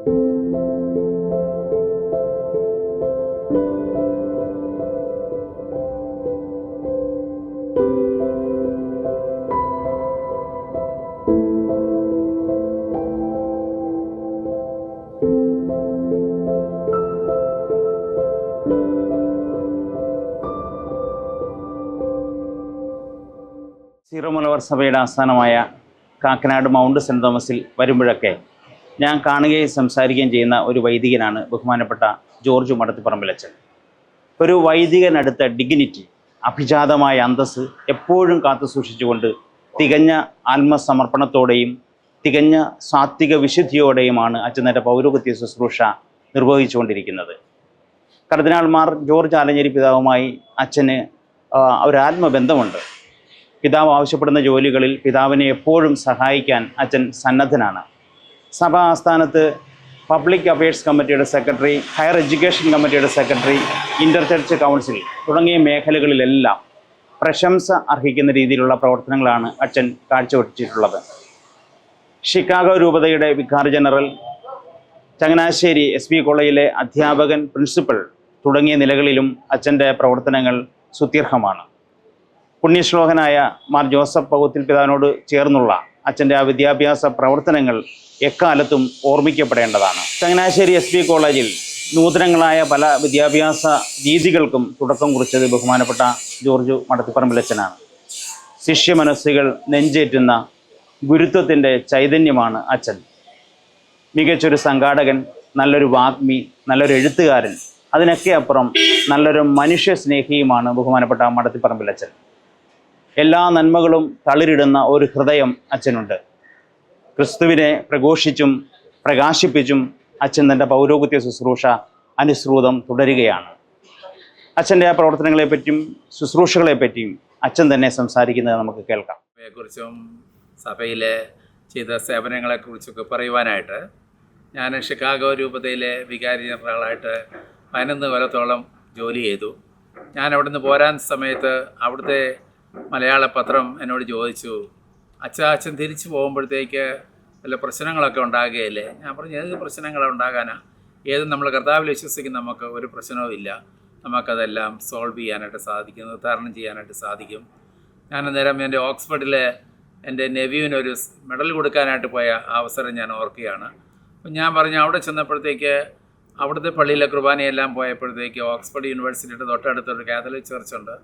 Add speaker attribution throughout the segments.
Speaker 1: Zero Malabar സഭയുടെ ആസ്ഥാനമായ Kakkanad mount saint തോമസിൽ വരുമ്പോഴൊക്കെ ഞാൻ കാണുകയും സംസാരിക്കുകയും ചെയ്യുന്ന ഒരു വൈദികനാണ് ബഹുമാനപ്പെട്ട ജോർജ് മടത്തിപ്പറമ്പിലച്ചൻ ഒരു വൈദികനടുത്ത ഡിഗ്നിറ്റി അഭിജാതമായ അന്തസ് എപ്പോഴും കാത്തു സൂക്ഷിച്ചുകൊണ്ട് തികഞ്ഞ ആത്മസമർപ്പണത്തോടെയും തികഞ്ഞ സാത്വിക വിശുദ്ധിയോടെയുമാണ് അച്ഛനെ പൗരോഗത്യ ശുശ്രൂഷ നിർവഹിച്ചുകൊണ്ടിരിക്കുന്നത്. കർദിനാൾമാർ ജോർജ് ആലഞ്ചേരി പിതാവുമായി അച്ഛന് ഒരാത്മബന്ധമുണ്ട് പിതാവ് ആവശ്യപ്പെടുന്ന ജോലികളിൽ പിതാവിനെ എപ്പോഴും സഹായിക്കാൻ അച്ഛൻ സന്നദ്ധനാണ്. സഭാ ആസ്ഥാനത്ത് പബ്ലിക് അഫയേഴ്സ് കമ്മിറ്റിയുടെ സെക്രട്ടറി ഹയർ എഡ്യൂക്കേഷൻ കമ്മിറ്റിയുടെ സെക്രട്ടറി ഇന്റർ ചർച്ച് കൗൺസിൽ തുടങ്ങിയ മേഖലകളിലെല്ലാം പ്രശംസ അർഹിക്കുന്ന രീതിയിലുള്ള പ്രവർത്തനങ്ങളാണ് അച്ഛൻ കാഴ്ചവെച്ചിട്ടുള്ളത്. ഷിക്കാഗോ രൂപതയുടെ vicar general Changanassery S P കോളേജിലെ അധ്യാപകൻ പ്രിൻസിപ്പൽ തുടങ്ങിയ നിലകളിലും അച്ഛന്റെ പ്രവർത്തനങ്ങൾ സുദീർഘമാണ്. പുണ്യശ്ലോകനായ മാർ ജോസഫ് പകുത്തിൽ പിതാവിനോട് ചേർന്നുള്ള അച്ഛന്റെ ആ വിദ്യാഭ്യാസ പ്രവർത്തനങ്ങൾ എക്കാലത്തും ഓർമ്മിക്കപ്പെടേണ്ടതാണ്. ചങ്ങനാശ്ശേരി എസ് പി കോളേജിൽ നൂതനങ്ങളായ പല വിദ്യാഭ്യാസ രീതികൾക്കും തുടക്കം കുറിച്ചത് ബഹുമാനപ്പെട്ട ജോർജ് മടത്തിപ്പറമ്പിലച്ചനാണ്. ശിഷ്യ മനസ്സുകൾ നെഞ്ചേറ്റുന്ന ഗുരുത്വത്തിന്റെ ചൈതന്യമാണ് അച്ഛൻ. മികച്ചൊരു സംഘാടകൻ നല്ലൊരു വാഗ്മി നല്ലൊരു എഴുത്തുകാരൻ അതിനൊക്കെ അപ്പുറം നല്ലൊരു മനുഷ്യ സ്നേഹിയുമാണ് ബഹുമാനപ്പെട്ട മടത്തിപ്പറമ്പിലച്ചൻ. എല്ലാ നന്മകളും തളിരിടുന്ന ഒരു ഹൃദയം അച്ഛനുണ്ട്. ക്രിസ്തുവിനെ പ്രഘോഷിച്ചും പ്രകാശിപ്പിച്ചും അച്ഛൻ തന്റെ പൗരോഗത്യ ശുശ്രൂഷ അനുസൃതം തുടരുകയാണ്. അച്ഛന്റെ ആ പ്രവർത്തനങ്ങളെപ്പറ്റിയും ശുശ്രൂഷകളെപ്പറ്റിയും അച്ഛൻ തന്നെ സംസാരിക്കുന്നത് നമുക്ക് കേൾക്കാം.
Speaker 2: കുറിച്ചും സഭയിലെ ചെയ്ത സേവനങ്ങളെക്കുറിച്ചൊക്കെ പറയുവാനായിട്ട് ഞാൻ ഷിക്കാഗോ രൂപതയിലെ വികാരി ജനറലായിട്ട് പതിനൊന്ന് കൊല്ലത്തോളം ജോലി ചെയ്തു. ഞാൻ അവിടുന്ന് പോരാൻ സമയത്ത് അവിടുത്തെ മലയാള പത്രം എന്നോട് ചോദിച്ചു അച്ഛാ അച്ഛൻ തിരിച്ചു പോകുമ്പോഴത്തേക്ക് വല്ല പ്രശ്നങ്ങളൊക്കെ ഉണ്ടാകുകയല്ലേ? ഞാൻ പറഞ്ഞു ഏത് പ്രശ്നങ്ങൾ ഉണ്ടാകാനാ? ഏത് നമ്മൾ കർത്താവിൽ വിശ്വസിക്കുന്ന നമുക്ക് ഒരു പ്രശ്നവുമില്ല നമുക്കതെല്ലാം സോൾവ് ചെയ്യാനായിട്ട് സാധിക്കും നിർദ്ധാരണം ചെയ്യാനായിട്ട് സാധിക്കും. ഞാൻ അന്നേരം എന്റെ ഓക്സ്ഫോർഡിലെ എന്റെ നെവ്യൂവിനൊരു മെഡൽ കൊടുക്കാനായിട്ട് പോയ അവസരം ഞാൻ ഓർക്കുകയാണ്. അപ്പം ഞാൻ പറഞ്ഞു അവിടെ ചെന്നപ്പോഴത്തേക്ക് അവിടുത്തെ പള്ളിയിലെ കുർബാനയെല്ലാം പോയപ്പോഴത്തേക്ക് ഓക്സ്ഫോർഡ് യൂണിവേഴ്സിറ്റിയുടെ തൊട്ടടുത്തൊരു കാത്തലിക് ചർച്ചുണ്ട്.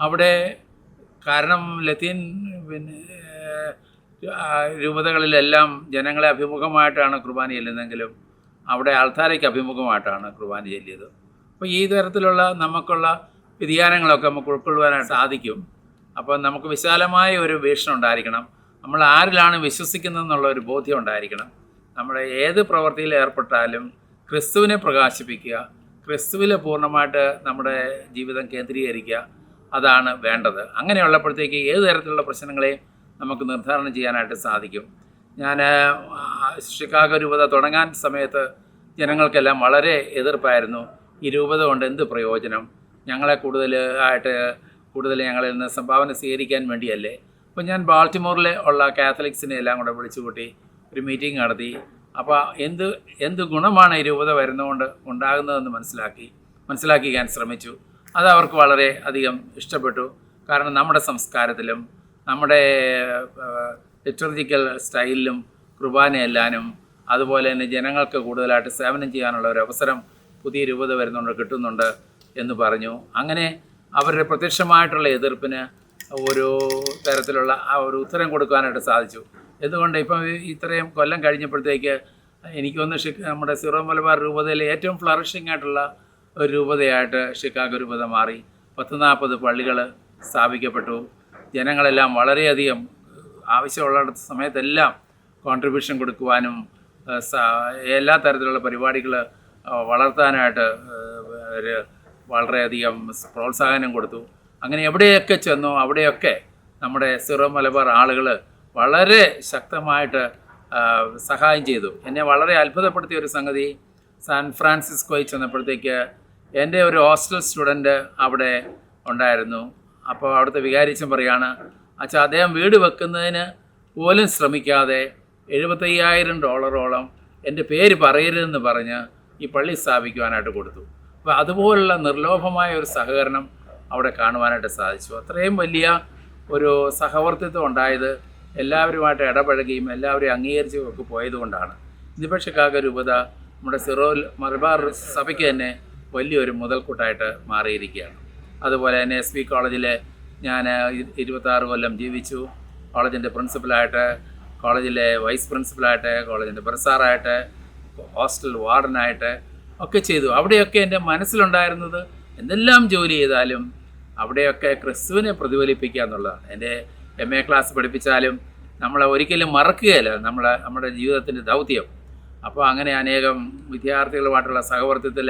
Speaker 2: അവിടെ കാരണം ലത്തീൻ പിന്നെ രൂപതകളിലെല്ലാം ജനങ്ങളെ അഭിമുഖമായിട്ടാണ് കുർബാന ചെല്ലുന്നതെങ്കിലും അവിടെ ആൾത്താരയ്ക്ക് അഭിമുഖമായിട്ടാണ് കുർബാന ചെല്ലിയത്. അപ്പോൾ ഈ തരത്തിലുള്ള നമുക്കുള്ള വ്യതിയാനങ്ങളൊക്കെ നമുക്ക് ഉൾക്കൊള്ളുവാനായിട്ട് സാധിക്കും. അപ്പോൾ നമുക്ക് വിശാലമായ ഒരു വീക്ഷണം ഉണ്ടായിരിക്കണം. നമ്മൾ ആരിലാണ് വിശ്വസിക്കുന്നതെന്നുള്ള ഒരു ബോധ്യം ഉണ്ടായിരിക്കണം. നമ്മുടെ ഏത് പ്രവൃത്തിയിൽ ഏർപ്പെട്ടാലും ക്രിസ്തുവിനെ പ്രകാശിപ്പിക്കുക ക്രിസ്തുവിനെ പൂർണമായിട്ട് നമ്മുടെ ജീവിതം കേന്ദ്രീകരിക്കുക അതാണ് വേണ്ടത്. അങ്ങനെയുള്ളപ്പോഴത്തേക്ക് ഏത് തരത്തിലുള്ള പ്രശ്നങ്ങളെയും നമുക്ക് നിർദ്ധാരണം ചെയ്യാനായിട്ട് സാധിക്കും. ഞാൻ ശിക്കാഗോ രൂപത തുടങ്ങാൻ സമയത്ത് ജനങ്ങൾക്കെല്ലാം വളരെ എതിർപ്പായിരുന്നു. ഈ രൂപത കൊണ്ട് എന്ത് പ്രയോജനം? ഞങ്ങളെ കൂടുതൽ ആയിട്ട് കൂടുതൽ ഞങ്ങളിൽ നിന്ന് സംഭാവന സ്വീകരിക്കാൻ വേണ്ടിയല്ലേ? അപ്പോൾ ഞാൻ ബാൾട്ടിമോറിലെ ഉള്ള കാത്തലിക്സിനെ എല്ലാം കൂടെ വിളിച്ചു കൂട്ടി ഒരു മീറ്റിംഗ് നടത്തി. അപ്പോൾ എന്ത് എന്ത് ഗുണമാണ് ഈ രൂപത വരുന്നതുകൊണ്ട് ഉണ്ടാകുന്നതെന്ന് മനസ്സിലാക്കി മനസ്സിലാക്കിക്കാൻ ശ്രമിച്ചു. അത് അവർക്ക് വളരെ അധികം ഇഷ്ടപ്പെട്ടു. കാരണം നമ്മുടെ സംസ്കാരത്തിലും നമ്മുടെ ലിറ്റർജിക്കൽ സ്റ്റൈലിലും കുർബാന എല്ലാനും അതുപോലെ തന്നെ ജനങ്ങൾക്ക് കൂടുതലായിട്ട് സേവനം ചെയ്യാനുള്ള ഒരു അവസരം പുതിയ രൂപത വരുന്നുണ്ട് കിട്ടുന്നുണ്ട് എന്ന് പറഞ്ഞു. അങ്ങനെ അവരുടെ പ്രത്യക്ഷമായിട്ടുള്ള എതിർപ്പിന് ഒരു തരത്തിലുള്ള ആ ഒരു ഉത്തരം കൊടുക്കാനായിട്ട് സാധിച്ചു. എന്തുകൊണ്ട് ഇപ്പം ഇത്രയും കൊല്ലം കഴിഞ്ഞപ്പോഴത്തേക്ക് എനിക്കൊന്ന് നമ്മുടെ സിറോ മലബാർ രൂപതയിലെ ഏറ്റവും ഫ്ലറിഷിംഗ് ആയിട്ടുള്ള ഒരു രൂപതയായിട്ട് ഷിക്കാഗോ രൂപത മാറി. പത്ത് നാൽപ്പത് പള്ളികൾ സ്ഥാപിക്കപ്പെട്ടു. ജനങ്ങളെല്ലാം വളരെയധികം ആവശ്യമുള്ള സമയത്തെല്ലാം കോൺട്രിബ്യൂഷൻ കൊടുക്കുവാനും എല്ലാ തരത്തിലുള്ള പരിപാടികൾ വളർത്താനായിട്ട് വളരെയധികം പ്രോത്സാഹനം കൊടുത്തു. അങ്ങനെ എവിടെയൊക്കെ ചെന്നോ അവിടെയൊക്കെ നമ്മുടെ സിറോ മലബാർ ആളുകൾ വളരെ ശക്തമായിട്ട് സഹായം ചെയ്തു. എന്നെ വളരെ അത്ഭുതപ്പെടുത്തിയ ഒരു സംഗതി സാൻ ഫ്രാൻസിസ്കോയിൽ ചെന്നപ്പോഴത്തേക്ക് എന്റെ ഒരു ഹോസ്റ്റൽ സ്റ്റുഡന്റ് അവിടെ ഉണ്ടായിരുന്നു. അപ്പോൾ അവിടുത്തെ വികാരിച്ചൻ പറയാണ് അച്ഛാ അദ്ദേഹം വീട് വെക്കുന്നതിന് പോലും ശ്രമിക്കാതെ എഴുപത്തയ്യായിരം ഡോളറോളം എന്റെ പേര് പറയരുതെന്ന് പറഞ്ഞ് ഈ പള്ളി സ്ഥാപിക്കുവാനായിട്ട് കൊടുത്തു. അപ്പോൾ അതുപോലുള്ള നിർലോഭമായ ഒരു സഹകരണം അവിടെ കാണുവാനായിട്ട് സാധിച്ചു. അത്രയും വലിയ ഒരു സഹവർത്തിത്വം ഉണ്ടായത് എല്ലാവരുമായിട്ട് ഇടപഴകിയും എല്ലാവരെയും അംഗീകരിച്ചും ഒക്കെ പോയതുകൊണ്ടാണ് നിപക്ഷക്കാക രൂപത നമ്മുടെ സിറോ മലബാർ സഭയ്ക്ക് തന്നെ വലിയൊരു മുതൽക്കൂട്ടായിട്ട് മാറിയിരിക്കുകയാണ്. അതുപോലെ തന്നെ എസ് ബി കോളേജിൽ ഞാൻ ഇരുപത്താറ് കൊല്ലം ജീവിച്ചു. കോളേജിന്റെ പ്രിൻസിപ്പലായിട്ട് കോളേജിലെ വൈസ് പ്രിൻസിപ്പലായിട്ട് കോളേജിന്റെ പ്രസാറായിട്ട് ഹോസ്റ്റൽ വാർഡനായിട്ട് ഒക്കെ ചെയ്തു. അവിടെയൊക്കെ എന്റെ മനസ്സിലുണ്ടായിരുന്നത് എന്തെല്ലാം ജോലി ചെയ്താലും അവിടെയൊക്കെ ക്രിസ്തുവിനെ പ്രതിഫലിപ്പിക്കുക എന്നുള്ളതാണ്. എന്റെ എം എ ക്ലാസ് പഠിപ്പിച്ചാലും നമ്മളെ ഒരിക്കലും മറക്കുകയല്ല. നമ്മളെ നമ്മുടെ ജീവിതത്തിന്റെ ദൗത്യം. അപ്പോൾ അങ്ങനെ അനേകം വിദ്യാർത്ഥികളുമായിട്ടുള്ള സഹവർത്തിത്തിൽ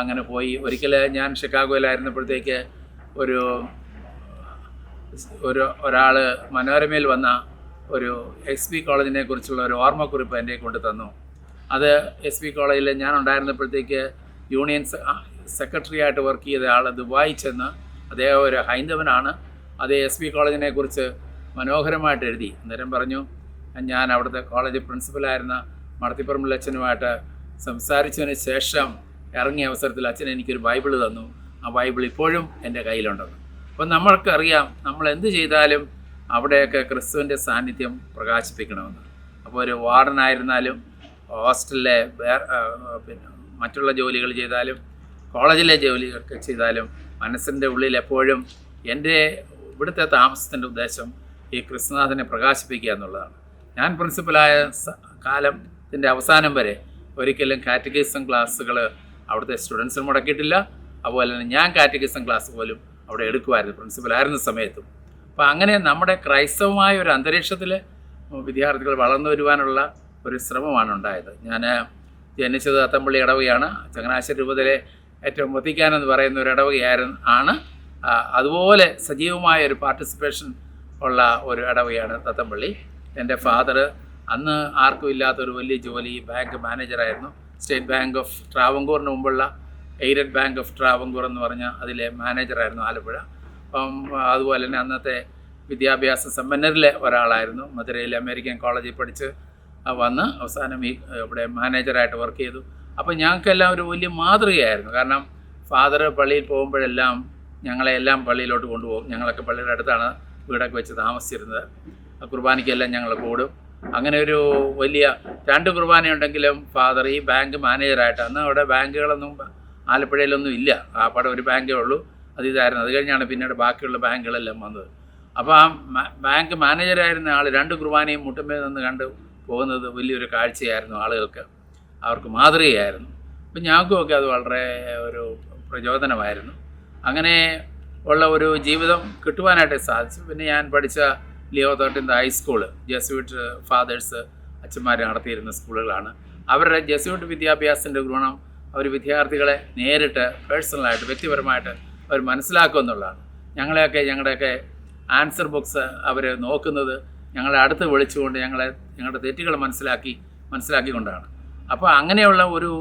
Speaker 2: അങ്ങനെ പോയി. ഒരിക്കൽ ഞാൻ ഷിക്കാഗോയിലായിരുന്നപ്പോഴത്തേക്ക് ഒരു ഒരു ഒരാൾ മനോരമയിൽ വന്ന ഒരു എസ് പി കോളേജിനെ കുറിച്ചുള്ള ഒരു ഓർമ്മക്കുറിപ്പ് എന്റെ കൊണ്ട് തന്നു. അത് എസ് പി കോളേജിൽ ഞാൻ ഉണ്ടായിരുന്നപ്പോഴത്തേക്ക് യൂണിയൻ സെക്രട്ടറി ആയിട്ട് വർക്ക് ചെയ്ത ആൾ ദുബായി ചെന്ന് അദ്ദേഹം ഒരു ഹൈന്ദവനാണ്. അത് എസ് പി കോളേജിനെ കുറിച്ച് മനോഹരമായിട്ട് എഴുതി. അന്നേരം പറഞ്ഞു ഞാൻ അവിടുത്തെ കോളേജ് പ്രിൻസിപ്പലായിരുന്ന മടത്തിപ്പറമ്പിൽ അച്ഛനുമായിട്ട് സംസാരിച്ചതിന് ശേഷം ഇറങ്ങിയ അവസരത്തിൽ അച്ഛൻ എനിക്കൊരു ബൈബിൾ തന്നു. ആ ബൈബിൾ ഇപ്പോഴും എന്റെ കയ്യിലുണ്ടെന്ന്. അപ്പം നമ്മൾക്കറിയാം നമ്മൾ എന്ത് ചെയ്താലും അവിടെയൊക്കെ ക്രിസ്തുവിന്റെ സാന്നിധ്യം പ്രകാശിപ്പിക്കണമെന്ന്. അപ്പോൾ ഒരു വാർഡനായിരുന്നാലും ഹോസ്റ്റലിലെ പിന്നെ മറ്റുള്ള ജോലികൾ ചെയ്താലും കോളേജിലെ ജോലിയൊക്കെ ചെയ്താലും മനസ്സിന്റെ ഉള്ളിൽ എപ്പോഴും എന്റെ ഇവിടുത്തെ താമസത്തിന്റെ ഉദ്ദേശം ഈ ക്രിസ്തുനാഥനെ പ്രകാശിപ്പിക്കുക എന്നുള്ളതാണ്. ഞാൻ പ്രിൻസിപ്പലായ കാലത്തിന്റെ അവസാനം വരെ ഒരിക്കലും കാറ്റഗറിസം ക്ലാസ്സുകൾ അവിടുത്തെ സ്റ്റുഡൻസ് മുടക്കിയിട്ടില്ല. അതുപോലെ തന്നെ ഞാൻ കാറ്റഗിസം ക്ലാസ് പോലും അവിടെ എടുക്കുമായിരുന്നു. പ്രിൻസിപ്പലായിരുന്ന സമയത്തും. അപ്പോൾ അങ്ങനെ നമ്മുടെ ക്രൈസ്തവമായ ഒരു അന്തരീക്ഷത്തിൽ വിദ്യാർത്ഥികൾ വളർന്നു വരുവാനുള്ള ഒരു ശ്രമമാണ് ഉണ്ടായത്. ഞാൻ ജനിച്ചത് അത്തമ്പള്ളി ഇടവകയാണ് ചങ്ങനാശ്ശേരി രൂപതയിലെ ഏറ്റവും വത്തിക്കാനെന്ന് പറയുന്ന ഒരു ഇടവകയായിരുന്നു ആണ്. അതുപോലെ സജീവമായ ഒരു പാർട്ടിസിപ്പേഷൻ ഉള്ള ഒരു ഇടവകയാണ് തത്തമ്പള്ളി. എന്റെ ഫാദർ അന്ന് ആർക്കും ഇല്ലാത്തൊരു വലിയ ജോലി ബാങ്ക് മാനേജറായിരുന്നു സ്റ്റേറ്റ് ബാങ്ക് ഓഫ് ട്രാവങ്കൂറിന് മുമ്പുള്ള എയ്ഡഡ് ബാങ്ക് ഓഫ് ട്രാവങ്കൂർ എന്ന് പറഞ്ഞ അതിലെ മാനേജറായിരുന്നു ആലപ്പുഴ. അപ്പം അതുപോലെ തന്നെ അന്നത്തെ വിദ്യാഭ്യാസ സമ്പന്നരിലെ ഒരാളായിരുന്നു. മധുരയിലെ അമേരിക്കൻ കോളേജിൽ പഠിച്ച് വന്ന് അവസാനം ഈ ഇവിടെ മാനേജറായിട്ട് വർക്ക് ചെയ്തു. അപ്പോൾ ഞങ്ങൾക്കെല്ലാം ഒരു വലിയ മാതൃകയായിരുന്നു. കാരണം ഫാദർ പള്ളിയിൽ പോകുമ്പോഴെല്ലാം ഞങ്ങളെ എല്ലാം പള്ളിയിലോട്ട് കൊണ്ടുപോകും. ഞങ്ങളൊക്കെ പള്ളിയുടെ അടുത്താണ് വീടൊക്കെ വെച്ച് താമസിച്ചിരുന്നത്. കുർബാനയ്ക്കെല്ലാം ഞങ്ങൾ കൂടും. അങ്ങനെ ഒരു വലിയ രണ്ട് കുർബാനയുണ്ടെങ്കിലും ഫാദർ ഈ ബാങ്ക് മാനേജറായിട്ട് അന്ന് അവിടെ ബാങ്കുകളൊന്നും ആലപ്പുഴയിലൊന്നും ഇല്ല. ആ പടം ഒരു ബാങ്കേ ഉള്ളൂ. അത് ഇതായിരുന്നു. അത് കഴിഞ്ഞാണ് പിന്നീട് ബാക്കിയുള്ള ബാങ്കുകളെല്ലാം വന്നത്. അപ്പോൾ ആ ബാങ്ക് മാനേജറായിരുന്ന ആൾ രണ്ട് കുർബാനയും മുട്ടുമ്പേ നിന്ന് കണ്ട് പോകുന്നത് വലിയൊരു കാഴ്ചയായിരുന്നു ആളുകൾക്ക്. അവർക്ക് മാതൃകയായിരുന്നു. അപ്പം ഞങ്ങൾക്കുമൊക്കെ അത് വളരെ ഒരു പ്രചോദനമായിരുന്നു. അങ്ങനെ ഉള്ള ഒരു ജീവിതം കിട്ടുവാനായിട്ട് സാധിച്ചു. പിന്നെ ഞാൻ പഠിച്ച ലിയോ തോട്ടിന്റെ ഹൈസ്കൂൾ ജെസ്യൂട്ട് ഫാദേഴ്സ് അച്ഛന്മാർ നടത്തിയിരുന്ന സ്കൂളുകളാണ്. അവരുടെ ജെസ്യൂട്ട് വിദ്യാഭ്യാസത്തിന്റെ ഗുണം അവർ വിദ്യാർത്ഥികളെ നേരിട്ട് പേഴ്സണലായിട്ട് വ്യക്തിപരമായിട്ട് അവർ മനസ്സിലാക്കുമെന്നുള്ളതാണ് ഞങ്ങളെയൊക്കെ ഞങ്ങളുടെയൊക്കെ ആൻസർ ബുക്സ് അവർ നോക്കുന്നത് ഞങ്ങളെ അടുത്ത് വിളിച്ചുകൊണ്ട് ഞങ്ങളെ ഞങ്ങളുടെ തെറ്റുകൾ മനസ്സിലാക്കി മനസ്സിലാക്കിക്കൊണ്ടാണ്. അപ്പോൾ അങ്ങനെയുള്ള ഒരു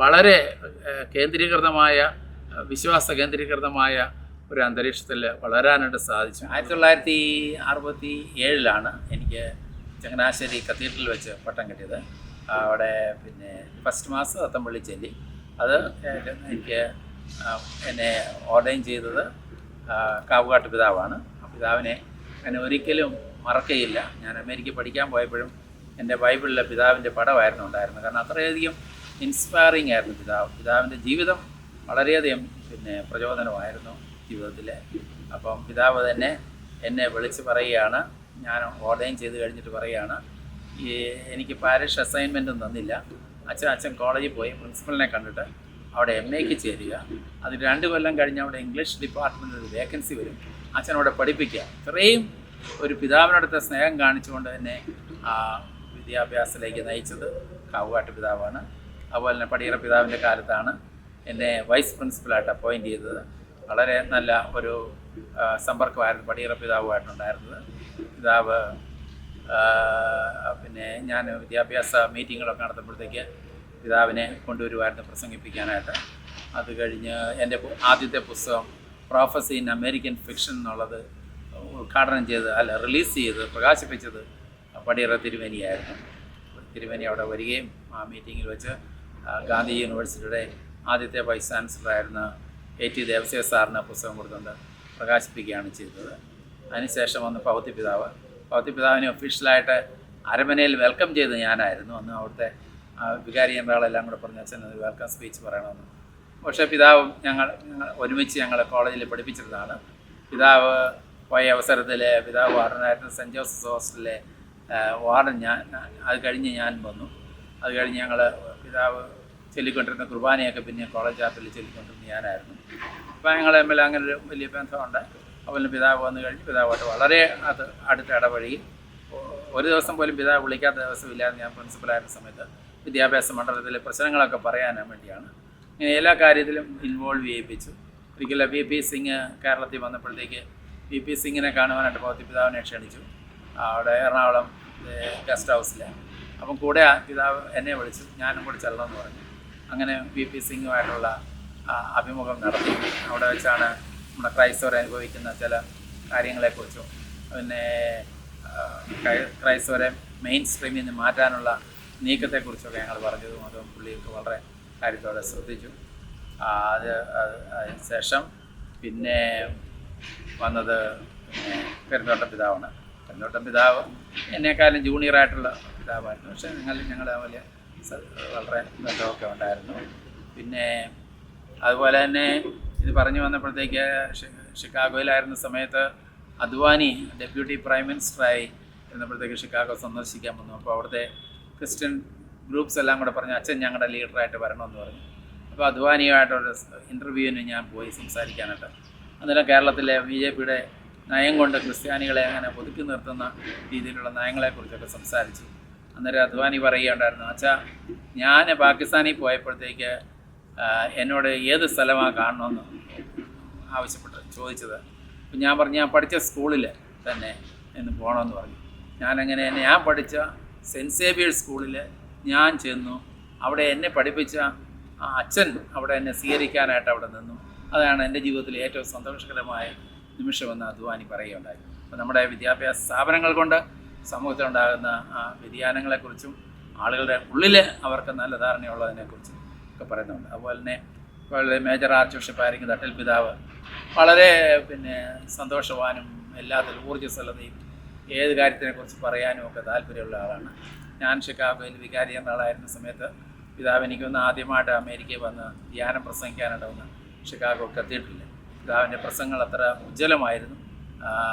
Speaker 2: വളരെ കേന്ദ്രീകൃതമായ വിശ്വാസ കേന്ദ്രീകൃതമായ ഒരു അന്തരീക്ഷത്തിൽ വളരാനായിട്ട് സാധിച്ചു. ആയിരത്തി തൊള്ളായിരത്തി അറുപത്തി ഏഴിലാണ് എനിക്ക് ചങ്ങനാശ്ശേരി കത്തീഡ്രലിൽ വെച്ച് പട്ടം കിട്ടിയത്. അവിടെ പിന്നെ ഫസ്റ്റ് മാസ് തത്തമ്പള്ളി ചെല്ലി. അത് എനിക്ക് എന്നെ ഓർഡൈൻ ചെയ്തത് കാവുകാട്ട് പിതാവാണ്. ആ പിതാവിനെ ഞാൻ ഒരിക്കലും മറക്കയില്ല. ഞാൻ അമേരിക്ക പഠിക്കാൻ പോയപ്പോഴും എന്റെ ബൈബിളിലെ പിതാവിന്റെ പടമായിരുന്നു ഉണ്ടായിരുന്നത്. കാരണം അത്രയധികം ഇൻസ്പയറിങ് ആയിരുന്നു പിതാവ്. പിതാവിന്റെ ജീവിതം വളരെയധികം പിന്നെ പ്രചോദനമായിരുന്നു. ജീവിതത്തിൽ അപ്പം പിതാവ് തന്നെ എന്നെ വിളിച്ച് പറയുകയാണ്. ഞാൻ ഓർഡൈൻ ചെയ്ത് കഴിഞ്ഞിട്ട് പറയുകയാണ്. ഈ എനിക്ക് പാരിഷ് അസൈൻമെന്റും തന്നില്ല. അച്ഛൻ അച്ഛൻ കോളേജിൽ പോയി പ്രിൻസിപ്പലിനെ കണ്ടിട്ട് അവിടെ എം എക്ക് ചേരുക. അത് രണ്ട് കൊല്ലം കഴിഞ്ഞ് അവിടെ ഇംഗ്ലീഷ് ഡിപ്പാർട്ട്മെന്റിൽ ഒരു വേക്കൻസി വരും. അച്ഛൻ അവിടെ പഠിപ്പിക്കുക. ഇത്രയും ഒരു പിതാവിനടുത്ത സ്നേഹം കാണിച്ചുകൊണ്ട് തന്നെ ആ വിദ്യാഭ്യാസത്തിലേക്ക് നയിച്ചത് കാവുകാട്ട് പിതാവാണ്. അതുപോലെ തന്നെ പടിയറ പിതാവിന്റെ കാലത്താണ് എന്നെ വൈസ് പ്രിൻസിപ്പലായിട്ട് അപ്പോയിന്റ് ചെയ്തത്. വളരെ നല്ല ഒരു സമ്പർക്കമായിരുന്നു പടിയറ പിതാവുമായിട്ടുണ്ടായിരുന്നത്. പിതാവ് പിന്നെ ഞാൻ വിദ്യാഭ്യാസ മീറ്റിങ്ങുകളൊക്കെ നടത്തുമ്പോഴത്തേക്ക് പിതാവിനെ കൊണ്ടുവരുമായിരുന്നു പ്രസംഗിപ്പിക്കാനായിട്ട്. അത് കഴിഞ്ഞ് എന്റെ ആദ്യത്തെ പുസ്തകം പ്രോഫസി ഇൻ അമേരിക്കൻ ഫിക്ഷൻ എന്നുള്ളത് ഉദ്ഘാടനം ചെയ്ത് അല്ല റിലീസ് ചെയ്ത് പ്രകാശിപ്പിച്ചത് പടിയറ തിരുമേനിയായിരുന്നു. തിരുമേനി അവിടെ വരികയും ആ മീറ്റിങ്ങിൽ വെച്ച് ഗാന്ധി യൂണിവേഴ്സിറ്റിയുടെ ആദ്യത്തെ വൈസ് ചാൻസലറായിരുന്ന എ ടി ദേവസ്യ സാറിന് പുസ്തകം കൊടുത്തുകൊണ്ട് പ്രകാശിപ്പിക്കുകയാണ് ചെയ്തത്. അതിനുശേഷം വന്ന് പൗത്തി പിതാവ് പൗത്തി പിതാവിനെ ഒഫീഷ്യലായിട്ട് അരമനയിൽ വെൽക്കം ചെയ്ത് ഞാനായിരുന്നു. അന്ന് അവിടുത്തെ വികാരി ജനറലെല്ലാം കൂടെ പറഞ്ഞ അച്ഛൻ അത് വെൽക്കം സ്പീച്ച് പറയണമെന്ന്. പക്ഷേ പിതാവും ഞങ്ങൾ ഞങ്ങൾ ഒരുമിച്ച് ഞങ്ങളെ കോളേജിൽ പഠിപ്പിച്ചിരുന്നതാണ്. പിതാവ് പോയ അവസരത്തിൽ പിതാവ് വാർഡനായിരുന്നു സെന്റ് ജോസഫ് ഹോസ്റ്റലിലെ വാർഡൻ ഞാൻ അത് കഴിഞ്ഞ് ഞാൻ വന്നു. അത് കഴിഞ്ഞ് ഞങ്ങൾ പിതാവ് ചൊല്ലിക്കൊണ്ടിരുന്ന കുർബാനയൊക്കെ പിന്നെ കോളേജ് ആപ്പിൽ ചൊല്ലിക്കൊണ്ടിരുന്ന ഞാനായിരുന്നു. അപ്പോൾ ഞങ്ങൾ തമ്മിൽ അങ്ങനെ ഒരു വലിയ ബന്ധമുണ്ട്. അവന് പിതാവ് വന്നു കഴിഞ്ഞ് പിതാവായിട്ട് വളരെ അത് അടുത്ത ഇടപഴകി. ഒരു ദിവസം പോലും പിതാവ് വിളിക്കാത്ത ദിവസമില്ലാതെ ഞാൻ പ്രിൻസിപ്പലായിരുന്ന സമയത്ത് വിദ്യാഭ്യാസ മണ്ഡലത്തിലെ പ്രശ്നങ്ങളൊക്കെ പറയാനും വേണ്ടിയാണ്. ഇങ്ങനെ എല്ലാ കാര്യത്തിലും ഇൻവോൾവ് ചെയ്യിപ്പിച്ചു. ഒരിക്കലും വി പി സിംഗ് കേരളത്തിൽ വന്നപ്പോഴത്തേക്ക് വി പി സിംഗിനെ കാണുവാനായിട്ട് ഭൗതി പിതാവിനെ ക്ഷണിച്ചു. അവിടെ എറണാകുളം ഗസ്റ്റ് ഹൗസിൽ അപ്പം കൂടെ പിതാവ് എന്നെ വിളിച്ചു. ഞാനും കൂടെ ചെല്ലണമെന്ന് പറഞ്ഞു. അങ്ങനെ വി പി സിംഗുമായിട്ടുള്ള അഭിമുഖം നടത്തി. അവിടെ വെച്ചാണ് നമ്മുടെ ക്രൈസ്തവർ അനുഭവിക്കുന്ന ചില കാര്യങ്ങളെക്കുറിച്ചും പിന്നെ ക്രൈസ്തവരെ മെയിൻ സ്ട്രീമിൽ നിന്ന് മാറ്റാനുള്ള നീക്കത്തെക്കുറിച്ചൊക്കെ ഞങ്ങൾ പറഞ്ഞതും അതും പുള്ളിയൊക്കെ വളരെ കാര്യത്തോടെ ശ്രദ്ധിച്ചു. അത് അത് അതിന് ശേഷം പിന്നെ വന്നത് പിന്നെ പെരുന്തോട്ടം പിതാവാണ്. പെരുന്തോട്ടം പിതാവ് എന്നെക്കാളും ജൂനിയറായിട്ടുള്ള പിതാവായിരുന്നു. പക്ഷേ ഞങ്ങൾ ഞങ്ങൾ വലിയ വളരെ ബന്ധമൊക്കെ ഉണ്ടായിരുന്നു. പിന്നെ അതുപോലെ തന്നെ ഇത് പറഞ്ഞു വന്നപ്പോഴത്തേക്ക് ഷിക്കാഗോയിലായിരുന്ന സമയത്ത് അദ്വാനി ഡെപ്യൂട്ടി പ്രൈം മിനിസ്റ്ററായി ഇരുന്നപ്പോഴത്തേക്ക് ഷിക്കാഗോ സന്ദർശിക്കാൻ വന്നു. അപ്പോൾ അവിടുത്തെ ക്രിസ്ത്യൻ ഗ്രൂപ്പ്സ് എല്ലാം കൂടെ പറഞ്ഞു അച്ഛൻ ഞങ്ങളുടെ ലീഡറായിട്ട് വരണമെന്ന് പറഞ്ഞു. അപ്പോൾ അദ്വാനിയുമായിട്ടുള്ള ഇന്റർവ്യൂവിന് ഞാൻ പോയി സംസാരിക്കാനായിട്ട്. അന്നേരം കേരളത്തിലെ ബി ജെ പിയുടെ നയം കൊണ്ട് ക്രിസ്ത്യാനികളെ അങ്ങനെ ഒതുക്കി നിർത്തുന്ന രീതിയിലുള്ള നയങ്ങളെക്കുറിച്ചൊക്കെ സംസാരിച്ചു. അന്നേരം അദ്വാനി പറയുകയുണ്ടായിരുന്നു അച്ഛാ ഞാൻ പാകിസ്ഥാനിൽ പോയപ്പോഴത്തേക്ക് എന്നോട് ഏത് സ്ഥലമാണ് കാണണമെന്ന് ആവശ്യപ്പെട്ട് ചോദിച്ചത്. അപ്പം ഞാൻ പറഞ്ഞു ഞാൻ പഠിച്ച സ്കൂളിൽ തന്നെ എന്ന് പോകണമെന്ന് പറഞ്ഞു. ഞാനങ്ങനെ ഞാൻ പഠിച്ച സെന്റ് സേവിയേഴ്സ് സ്കൂളിൽ ഞാൻ ചെന്നു. അവിടെ എന്നെ പഠിപ്പിച്ച ആ അച്ഛൻ അവിടെ എന്നെ സ്വീകരിക്കാനായിട്ട് അവിടെ നിന്നു. അതാണ് എന്റെ ജീവിതത്തിലെ ഏറ്റവും സന്തോഷകരമായ നിമിഷമെന്ന് അദ്വാനി പറയുകയുണ്ടായി. അപ്പോൾ നമ്മുടെ വിദ്യാഭ്യാസ സ്ഥാപനങ്ങൾ കൊണ്ട് സമൂഹത്തിലുണ്ടാകുന്ന ആ വ്യതിയാനങ്ങളെക്കുറിച്ചും ആളുകളുടെ ഉള്ളിൽ അവർക്ക് നല്ല ധാരണയുള്ളതിനെക്കുറിച്ചും ഒക്കെ പറയുന്നുണ്ട്. അതുപോലെ തന്നെ വളരെ മേജർ ആർച്ച് ബിഷപ്പ് ആയിരിക്കും തട്ടൽ പിതാവ്. വളരെ പിന്നെ സന്തോഷവാനും എല്ലാത്തിലും ഊർജസ്വലതയും ഏത് കാര്യത്തിനെക്കുറിച്ച് പറയാനും ഒക്കെ താല്പര്യമുള്ള ആളാണ്. ഞാൻ ഷിക്കാഗോയിൽ വികാരി ആളായിരുന്ന സമയത്ത് പിതാവ് എനിക്കൊന്ന് ആദ്യമായിട്ട് അമേരിക്കയിൽ വന്ന് ധ്യാനം പ്രസംഗിക്കാനായിട്ട് വന്ന് ഷിക്കാഗോക്ക് എത്തിയിട്ടില്ല. പിതാവിന്റെ പ്രസംഗങ്ങൾ അത്ര ഉജ്ജ്വലമായിരുന്നു.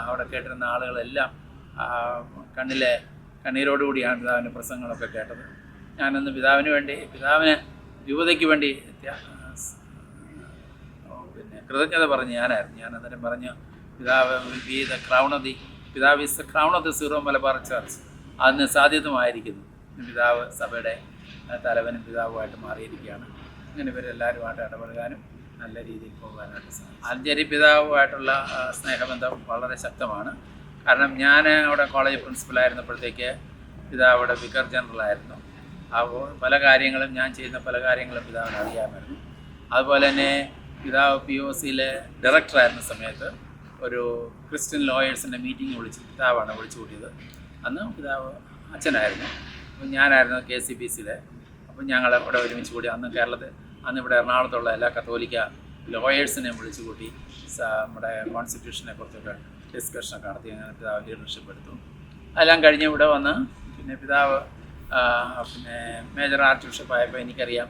Speaker 2: അവിടെ കേട്ടിരുന്ന ആളുകളെല്ലാം കണ്ണിലെ കണ്ണീരോടുകൂടിയാണ് പിതാവിന്റെ പ്രസംഗങ്ങളൊക്കെ കേട്ടത്. ഞാനന്ന് പിതാവിന് വേണ്ടി പിതാവിന് രൂപതയ്ക്ക് വേണ്ടി പിന്നെ കൃതജ്ഞത പറഞ്ഞ് ഞാനായിരുന്നു. ഞാൻ അന്നേരം പറഞ്ഞു പിതാവ് ബി ദ പിതാവ് is the of the Syro Malabar church. അതിന് സാധ്യതമായിരിക്കുന്നു പിതാവ് സഭയുടെ തലവനും പിതാവുമായിട്ട് മാറിയിരിക്കുകയാണ്. അങ്ങനെ ഇവരെല്ലാവരുമായിട്ട് ഇടപെടുവാനും നല്ല രീതിയിൽ പോകാനായിട്ട് സാധിക്കും അൽജരി പിതാവുമായിട്ടുള്ള സ്നേഹബന്ധം വളരെ ശക്തമാണ്. കാരണം ഞാൻ അവിടെ കോളേജ് പ്രിൻസിപ്പലായിരുന്നപ്പോഴത്തേക്ക് പിതാവ് അവിടെ വിക്കർ ജനറലായിരുന്നു. അപ്പോൾ പല കാര്യങ്ങളും ഞാൻ ചെയ്യുന്ന പല കാര്യങ്ങളും പിതാവിന് അറിയാമായിരുന്നു. അതുപോലെ തന്നെ പിതാവ് പി ഒ സിയിലെ ഡയറക്ടറായിരുന്ന സമയത്ത് ഒരു ക്രിസ്ത്യൻ ലോയേഴ്സിന്റെ മീറ്റിംഗ് വിളിച്ച് പിതാവാണ് വിളിച്ചു കൂട്ടിയത് അന്ന് പിതാവ് അച്ഛനായിരുന്നു. ഞാനായിരുന്നു കെ സി ബി സിയിലെ അപ്പോൾ ഞങ്ങൾ ഇവിടെ ഒരുമിച്ച് കൂടി അന്ന് കേരളത്തിൽ അന്ന് ഇവിടെ എറണാകുളത്തുള്ള എല്ലാ കത്തോലിക്ക ലോയേഴ്സിനെയും വിളിച്ചു കൂട്ടി നമ്മുടെ കോൺസ്റ്റിറ്റ്യൂഷനെ കുറിച്ചൊക്കെ ഡിസ്കഷനൊക്കെ നടത്തി അങ്ങനെ പിതാവ് ലീഡർഷിപ്പ് എടുത്തു. അതെല്ലാം കഴിഞ്ഞ് ഇവിടെ വന്ന് പിന്നെ പിതാവ് പിന്നെ മേജർ ആർച്ച് ബിഷപ്പ് ആയപ്പോൾ എനിക്കറിയാം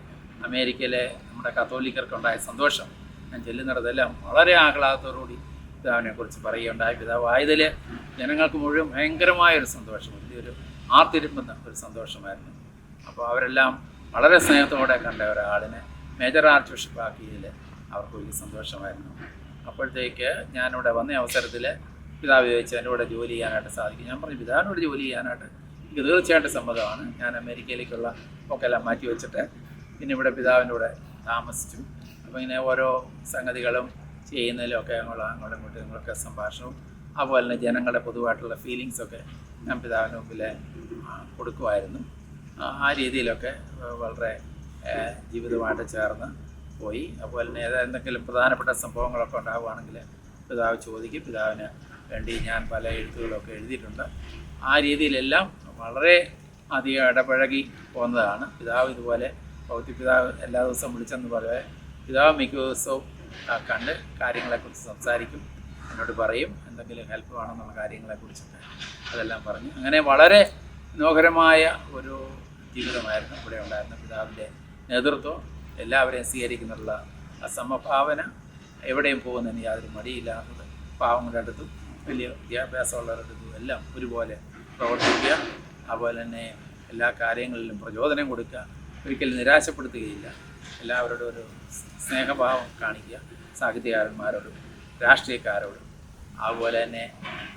Speaker 2: അമേരിക്കയിലെ നമ്മുടെ കത്തോലിക്കർക്കുണ്ടായ സന്തോഷം. ഞാൻ ചെല്ലുന്നിടത്തെല്ലാം വളരെ ആഹ്ലാദത്തോടുകൂടി പിതാവിനെ കുറിച്ച് പറയുകയുണ്ടായി. പിതാവ് ആയതിൽ ജനങ്ങൾക്ക് മുഴുവൻ ഭയങ്കരമായൊരു സന്തോഷം വലിയൊരു ആർത്തിരുമ്പുന്ന ഒരു സന്തോഷമായിരുന്നു. അപ്പോൾ അവരെല്ലാം വളരെ സ്നേഹത്തോടെ കണ്ട ഒരാളിനെ മേജർ ആർച്ച് ബിഷപ്പ് ആക്കിയതിൽ അവർക്ക് വലിയ സന്തോഷമായിരുന്നു. അപ്പോഴത്തേക്ക് ഞാനിവിടെ വന്ന അവസരത്തിൽ പിതാവ് ചോദിച്ചു എന്റെ കൂടെ ജോലി ചെയ്യാനായിട്ട് സാധിക്കും? ഞാൻ പറഞ്ഞു പിതാവിനോട് ജോലി ചെയ്യാനായിട്ട് എനിക്ക് തീർച്ചയായിട്ടും സമ്മതമാണ്. ഞാൻ അമേരിക്കയിലേക്കുള്ള ഒക്കെ എല്ലാം മാറ്റി വെച്ചിട്ട് പിന്നെ ഇവിടെ പിതാവിന്റെ കൂടെ താമസിച്ചു. അപ്പോൾ ഇങ്ങനെ ഓരോ സംഗതികളും ചെയ്യുന്നതിലൊക്കെ ഞങ്ങൾ അങ്ങോട്ടും ഇങ്ങോട്ടും ഒക്കെ സംഭാഷണവും അതുപോലെ തന്നെ ജനങ്ങളുടെ പൊതുവായിട്ടുള്ള ഫീലിങ്സൊക്കെ ഞാൻ പിതാവിന് മുമ്പിൽ കൊടുക്കുമായിരുന്നു. ആ, രീതിയിലൊക്കെ വളരെ ജീവിതമായിട്ട് ചേർന്ന് പോയി. അതുപോലെ തന്നെ ഏതെന്തെങ്കിലും പ്രധാനപ്പെട്ട സംഭവങ്ങളൊക്കെ ഉണ്ടാവുകയാണെങ്കിൽ പിതാവ് ചോദിക്കും. പിതാവിന് വേണ്ടി ഞാൻ പല എഴുത്തുകളൊക്കെ എഴുതിയിട്ടുണ്ട്. ആ രീതിയിലെല്ലാം വളരെ അധികം ഇടപഴകി പോകുന്നതാണ് പിതാവ് ഇതുപോലെ ഭൗതിക പിതാവ് എല്ലാ ദിവസവും വിളിച്ചെന്ന് പറയാൻ പിതാവ് മിക്ക ദിവസവും കണ്ട് കാര്യങ്ങളെക്കുറിച്ച് സംസാരിക്കും എന്നോട് പറയും എന്തെങ്കിലും ഹെൽപ്പ് വേണമെന്നുള്ള കാര്യങ്ങളെക്കുറിച്ചൊക്കെ അതെല്ലാം പറഞ്ഞു. അങ്ങനെ വളരെ മനോഹരമായ ഒരു ജീവിതമായിരുന്നു ഇവിടെ ഉണ്ടായിരുന്ന പിതാവിന്റെ നേതൃത്വം. എല്ലാവരെയും സ്വീകരിക്കുന്നുള്ള സമഭാവന എവിടെയും പോകുന്നതിന് യാതൊരു മടിയില്ലാത്തത്. പാവങ്ങളുടെ അടുത്തും വലിയ വിദ്യാഭ്യാസമുള്ളവരുടെ അടുത്തും എല്ലാം ഒരുപോലെ പ്രവർത്തിക്കുക. അതുപോലെ തന്നെ എല്ലാ കാര്യങ്ങളിലും പ്രചോദനം കൊടുക്കുക ഒരിക്കലും നിരാശപ്പെടുത്തുകയില്ല. എല്ലാവരോടും ഒരു സ്നേഹഭാവം കാണിക്കുക സാഹിത്യകാരന്മാരോടും രാഷ്ട്രീയക്കാരോടും. അതുപോലെ തന്നെ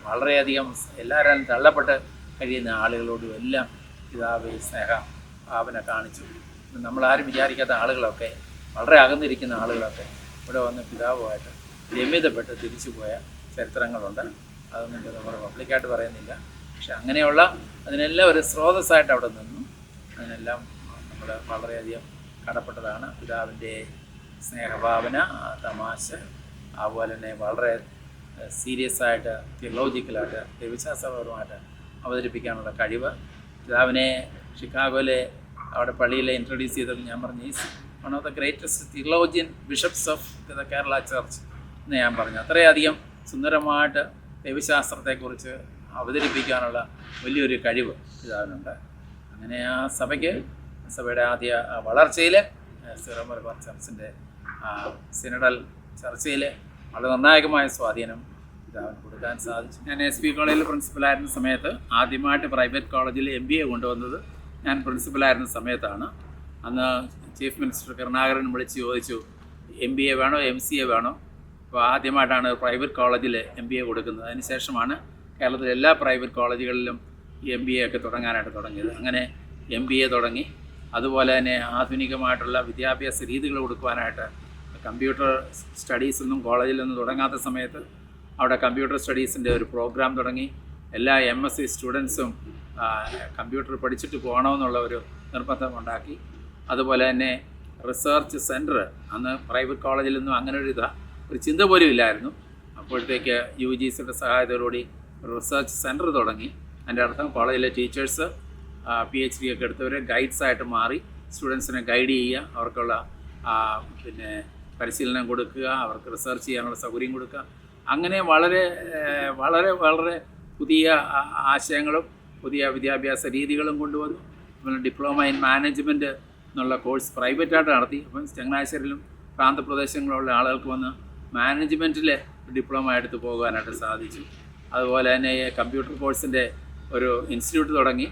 Speaker 2: വളരെയധികം എല്ലാവരും തള്ളപ്പെട്ട് കഴിയുന്ന ആളുകളോടും എല്ലാം പിതാവ് സ്നേഹ ഭാവന കാണിച്ചു. നമ്മളാരും വിചാരിക്കാത്ത ആളുകളൊക്കെ വളരെ അകന്നിരിക്കുന്ന ആളുകളൊക്കെ ഇവിടെ വന്ന് പിതാവുമായിട്ട് രമ്യതപ്പെട്ട് തിരിച്ചു പോയ ചരിത്രങ്ങളുണ്ട്. അതൊന്നും നമ്മുടെ പബ്ലിക്കായിട്ട് പറയുന്നില്ല. പക്ഷെ അങ്ങനെയുള്ള അതിനെല്ലാം ഒരു സ്രോതസ്സായിട്ട് അവിടെ നിന്നു. അതിനെല്ലാം നമ്മൾ വളരെയധികം കടപ്പെട്ടതാണ്. പിതാവിന്റെ സ്നേഹഭാവന തമാശ അതുപോലെ തന്നെ വളരെ സീരിയസ് ആയിട്ട് തിയോളജിക്കലായിട്ട് ദൈവശാസ്ത്രപരമായിട്ട് അവതരിപ്പിക്കാനുള്ള കഴിവ്. പിതാവിനെ ഷിക്കാഗോയിലെ അവിടെ പള്ളിയിലെ ഇൻട്രൊഡ്യൂസ് ചെയ്തത് ഞാൻ പറഞ്ഞു is one of the greatest theologian bishops of the Kerala church എന്ന് ഞാൻ പറഞ്ഞു. അത്രയധികം സുന്ദരമായിട്ട് ദൈവശാസ്ത്രത്തെക്കുറിച്ച് അവതരിപ്പിക്കാനുള്ള വലിയൊരു കഴിവ് പിതാവിനുണ്ട് അങ്ങനെ ആ സഭയ്ക്ക് സഭയുടെ ആദ്യ വളർച്ചയിൽ സിറോ മലബാർ ചർച്ചിന്റെ സിനഡൽ ചർച്ചയിൽ വളരെ നിർണായകമായ സ്വാധീനം പിതാവിന് കൊടുക്കാൻ സാധിച്ചു. ഞാൻ എസ് പി കോളേജിൽ പ്രിൻസിപ്പലായിരുന്ന സമയത്ത് ആദ്യമായിട്ട് പ്രൈവറ്റ് കോളേജിൽ എം ബി എ കൊണ്ടുവന്നത് ഞാൻ പ്രിൻസിപ്പലായിരുന്ന സമയത്താണ്. അന്ന് ചീഫ് മിനിസ്റ്റർ കരുണാകരൻ വിളിച്ച് ചോദിച്ചു എം ബി എ വേണോ എം സി എ വേണോ? അപ്പോൾ ആദ്യമായിട്ടാണ് പ്രൈവറ്റ് കോളേജിൽ എം ബി എ കൊടുക്കുന്നത്. അതിനുശേഷമാണ് കേരളത്തിലെ എല്ലാ പ്രൈവറ്റ് കോളേജുകളിലും ഈ എം ബി എ ഒക്കെ തുടങ്ങാനായിട്ട് തുടങ്ങിയത്. അങ്ങനെ എം ബി എ തുടങ്ങി. അതുപോലെ തന്നെ ആധുനികമായിട്ടുള്ള വിദ്യാഭ്യാസ രീതികൾ കൊടുക്കുവാനായിട്ട് കമ്പ്യൂട്ടർ സ്റ്റഡീസ് ഒന്നും കോളേജിലൊന്നും തുടങ്ങാത്ത സമയത്ത് അവിടെ കമ്പ്യൂട്ടർ സ്റ്റഡീസിന്റെ ഒരു പ്രോഗ്രാം തുടങ്ങി. എല്ലാ എം എസ് സി സ്റ്റുഡൻസും കമ്പ്യൂട്ടർ പഠിച്ചിട്ട് പോകണമെന്നുള്ള ഒരു നിർബന്ധം ഉണ്ടാക്കി. അതുപോലെ തന്നെ റിസർച്ച് സെന്റർ അന്ന് പ്രൈവറ്റ് കോളേജിൽ നിന്നും അങ്ങനെ ഒരു ഇതാ ഒരു ചിന്ത പോലും ഇല്ലായിരുന്നു. അപ്പോഴത്തേക്ക് യു ജി സിയുടെ സഹായത്തോടുകൂടി റിസർച്ച് സെന്റർ തുടങ്ങി. അതിന്റെ അർത്ഥം കോളേജിലെ ടീച്ചേഴ്സ് പി എച്ച് ഡി ഒക്കെ എടുത്തവരെ ഗൈഡ്സ് ആയിട്ട് മാറി സ്റ്റുഡൻസിനെ ഗൈഡ് ചെയ്യുക അവർക്കുള്ള പിന്നെ പരിശീലനം കൊടുക്കുക അവർക്ക് റിസർച്ച് ചെയ്യാനുള്ള സൗകര്യം കൊടുക്കുക. അങ്ങനെ വളരെ വളരെ വളരെ പുതിയ ആശയങ്ങളും പുതിയ വിദ്യാഭ്യാസ രീതികളും കൊണ്ടുവന്നു. അതുപോലെ ഡിപ്ലോമ ഇൻ മാനേജ്മെന്റ് എന്നുള്ള കോഴ്സ് പ്രൈവറ്റായിട്ട് നടത്തി. അപ്പം ചങ്ങനാശ്ശേരിയിലും പ്രാന്തപ്രദേശങ്ങളിലുള്ള ആളുകൾക്ക് വന്ന് മാനേജ്മെന്റിൽ ഡിപ്ലോമ എടുത്ത് പോകാനായിട്ട് സാധിച്ചു. അതുപോലെ തന്നെ കമ്പ്യൂട്ടർ കോഴ്സിന്റെ ഒരു ഇൻസ്റ്റിറ്റ്യൂട്ട് തുടങ്ങി.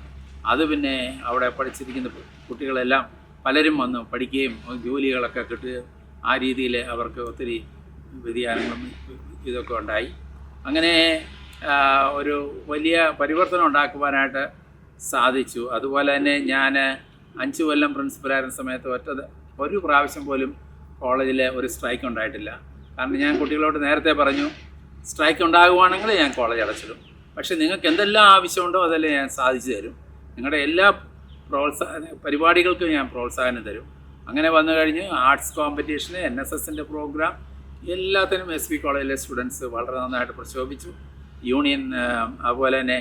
Speaker 2: അത് പിന്നെ അവിടെ പഠിച്ചിരിക്കുന്ന കുട്ടികളെല്ലാം പലരും വന്ന് പഠിക്കുകയും ജോലികളൊക്കെ കിട്ടുകയും ആ രീതിയിൽ അവർക്ക് ഒത്തിരി വ്യതിയാനങ്ങളും ഇതൊക്കെ ഉണ്ടായി. അങ്ങനെ ഒരു വലിയ പരിവർത്തനം ഉണ്ടാക്കുവാനായിട്ട് സാധിച്ചു. അതുപോലെ തന്നെ ഞാൻ അഞ്ച് കൊല്ലം പ്രിൻസിപ്പലായിരുന്ന സമയത്ത് ഒറ്റ ഒരു പ്രാവശ്യം പോലും കോളേജിൽ ഒരു സ്ട്രൈക്ക് ഉണ്ടായിട്ടില്ല. കാരണം ഞാൻ കുട്ടികളോട് നേരത്തെ പറഞ്ഞു സ്ട്രൈക്ക് ഉണ്ടാകുവാണെങ്കിൽ ഞാൻ കോളേജ് അടച്ചിടും. പക്ഷേ നിങ്ങൾക്ക് എന്തെല്ലാം ആവശ്യമുണ്ടോ അതെല്ലാം ഞാൻ സാധിച്ചു തരും. നിങ്ങളുടെ എല്ലാ പ്രോത്സാഹന പരിപാടികൾക്കും ഞാൻ പ്രോത്സാഹനം തരും. അങ്ങനെ വന്നു കഴിഞ്ഞ് ആർട്സ് കോമ്പറ്റീഷന് എൻ എസ് എസിന്റെ പ്രോഗ്രാം എല്ലാത്തിനും എസ് പി കോളേജിലെ സ്റ്റുഡൻസ് വളരെ നന്നായിട്ട് പ്രക്ഷോഭിച്ചു യൂണിയൻ അതുപോലെ തന്നെ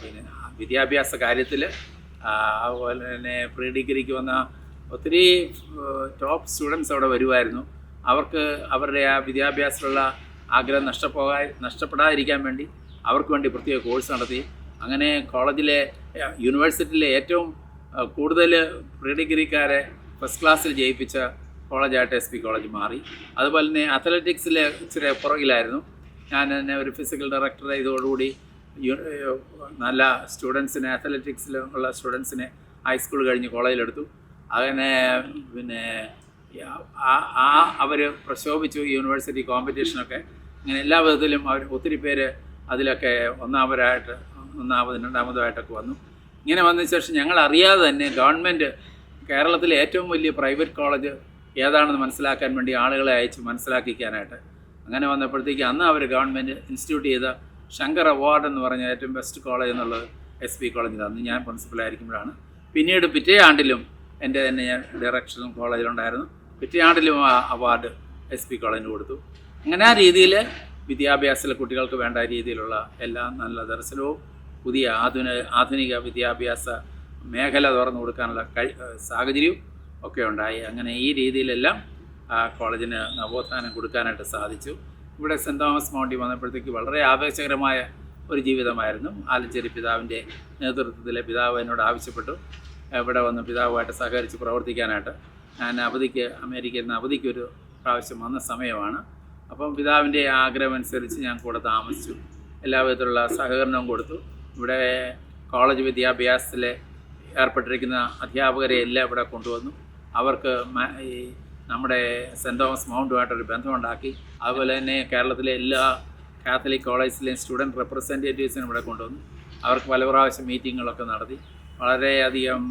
Speaker 2: പിന്നെ വിദ്യാഭ്യാസ കാര്യത്തിൽ അതുപോലെ തന്നെ പ്രീ ഡിഗ്രിക്ക് വന്ന ഒത്തിരി ടോപ്പ് സ്റ്റുഡൻസ് അവിടെ വരുമായിരുന്നു. അവർക്ക് അവരുടെ ആ വിദ്യാഭ്യാസത്തിലുള്ള ആഗ്രഹം നഷ്ടപ്പോകാ നഷ്ടപ്പെടാതിരിക്കാൻ വേണ്ടി അവർക്ക് വേണ്ടി പ്രത്യേക കോഴ്സ് നടത്തി. അങ്ങനെ കോളേജിലെ യൂണിവേഴ്സിറ്റിയിലെ ഏറ്റവും കൂടുതൽ പ്രീ ഡിഗ്രിക്കാരെ ഫസ്റ്റ് ക്ലാസ്സിൽ ജയിപ്പിച്ച കോളേജായിട്ട് എസ് പി കോളേജ് മാറി. അതുപോലെ തന്നെ അത്ലറ്റിക്സിലെ ഇച്ചിരി പുറകിലായിരുന്നു. ഞാൻ തന്നെ ഒരു ഫിസിക്കൽ ഡയറക്ടറെ ഇതോടുകൂടി നല്ല സ്റ്റുഡൻസിനെ അത്ലറ്റിക്സിലുള്ള സ്റ്റുഡൻസിനെ ഹൈസ്കൂൾ കഴിഞ്ഞ് കോളേജിലെടുത്തു. അങ്ങനെ പിന്നെ ആ അവർ പ്രശോഭിച്ചു യൂണിവേഴ്സിറ്റി കോമ്പറ്റീഷനൊക്കെ അങ്ങനെ എല്ലാ വിധത്തിലും അവർ ഒത്തിരി പേര് അതിലൊക്കെ ഒന്നാമതായിട്ട് ഒന്നാമത് രണ്ടാമതായിട്ടൊക്കെ വന്നു. ഇങ്ങനെ വന്നതിന് ശേഷം ഞങ്ങൾ അറിയാതെ തന്നെ ഗവൺമെന്റ് കേരളത്തിലെ ഏറ്റവും വലിയ പ്രൈവറ്റ് കോളേജ് ഏതാണെന്ന് മനസ്സിലാക്കാൻ വേണ്ടി ആളുകളെ അയച്ച് മനസ്സിലാക്കിക്കാനായിട്ട്. അങ്ങനെ വന്നപ്പോഴത്തേക്ക് അന്ന് അവർ ഗവൺമെന്റ് ഇൻസ്റ്റിറ്റ്യൂട്ട് ചെയ്ത ശങ്കർ അവാർഡ് എന്ന് പറഞ്ഞ ഏറ്റവും ബെസ്റ്റ് കോളേജ് എന്നുള്ളത് എസ് പി കോളേജിൽ അന്ന് ഞാൻ പ്രിൻസിപ്പലായിരിക്കുമ്പോഴാണ് പിന്നീട് പിറ്റേ ആണ്ടിലും എന്റെ തന്നെ ഞാൻ ഡയറക്ഷനും കോളേജിലുണ്ടായിരുന്നു ആ അവാർഡ് എസ് പി കോളേജിന് കൊടുത്തു. അങ്ങനെ ആ രീതിയിൽ വിദ്യാഭ്യാസത്തിലെ കുട്ടികൾക്ക് വേണ്ട രീതിയിലുള്ള എല്ലാ നല്ല ദർശനവും പുതിയ ആധുനിക ആധുനിക വിദ്യാഭ്യാസ മേഖല തുറന്നു കൊടുക്കാനുള്ള കഴി സാഹചര്യവും ഒക്കെ ഉണ്ടായി. അങ്ങനെ ഈ രീതിയിലെല്ലാം കോളേജിന് നവോത്ഥാനം കൊടുക്കാനായിട്ട് സാധിച്ചു. ഇവിടെ സെന്റ് തോമസ് മൗണ്ടി വന്നപ്പോഴത്തേക്ക് വളരെ ആവേശകരമായ ഒരു ജീവിതമായിരുന്നു. ആലഞ്ചേരി പിതാവിന്റെ നേതൃത്വത്തിലെ പിതാവ് എന്നോട് ആവശ്യപ്പെട്ടു. ഇവിടെ വന്ന് പിതാവുമായിട്ട് സഹകരിച്ച് പ്രവർത്തിക്കാനായിട്ട്. ഞാൻ അവധിക്ക് അമേരിക്കയിൽ നിന്ന് അവധിക്ക് ഒരു പ്രാവശ്യം വന്ന സമയമാണ്. അപ്പം പിതാവിന്റെ ആഗ്രഹം അനുസരിച്ച് ഞാൻ കൂടെ താമസിച്ചു. എല്ലാ വിധത്തിലുള്ള സഹകരണവും കൊടുത്തു. ഇവിടെ കോളേജ് വിദ്യാഭ്യാസത്തിൽ ഏർപ്പെട്ടിരിക്കുന്ന അധ്യാപകരെ എല്ലാം ഇവിടെ കൊണ്ടുവന്നു. അവർക്ക് ഈ നമ്മുടെ സെന്റ് തോമസ് മൗണ്ടുമായിട്ടൊരു ബന്ധമുണ്ടാക്കി. അതുപോലെ തന്നെ കേരളത്തിലെ എല്ലാ കാത്തലിക് കോളേജിലെയും സ്റ്റുഡന്റ് റെപ്രസെന്റേറ്റീവ്സിനും ഇവിടെ കൊണ്ടുവന്നു. അവർക്ക് പല പ്രാവശ്യം മീറ്റിങ്ങുകളൊക്കെ നടത്തി. വളരെയധികം